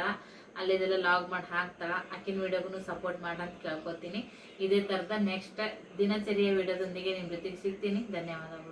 ಅಲ್ಲಿದೆಲ್ಲ ಲಾಗ್ ಮಾಡಿ ಹಾಕ್ತಾಳ. ಆಕಿನ ವಿಡಿಯೋಗೂ ಸಪೋರ್ಟ್ ಮಾಡಂತ ಕೇಳ್ಕೊತೀನಿ. ಇದೇ ಥರದ ನೆಕ್ಸ್ಟ್ ದಿನಚರಿಯ ವಿಡಿಯೋದೊಂದಿಗೆ ನಿಮ್ಮ ಜೊತೆಗೆ ಸಿಗ್ತೀನಿ. ಧನ್ಯವಾದಗಳು.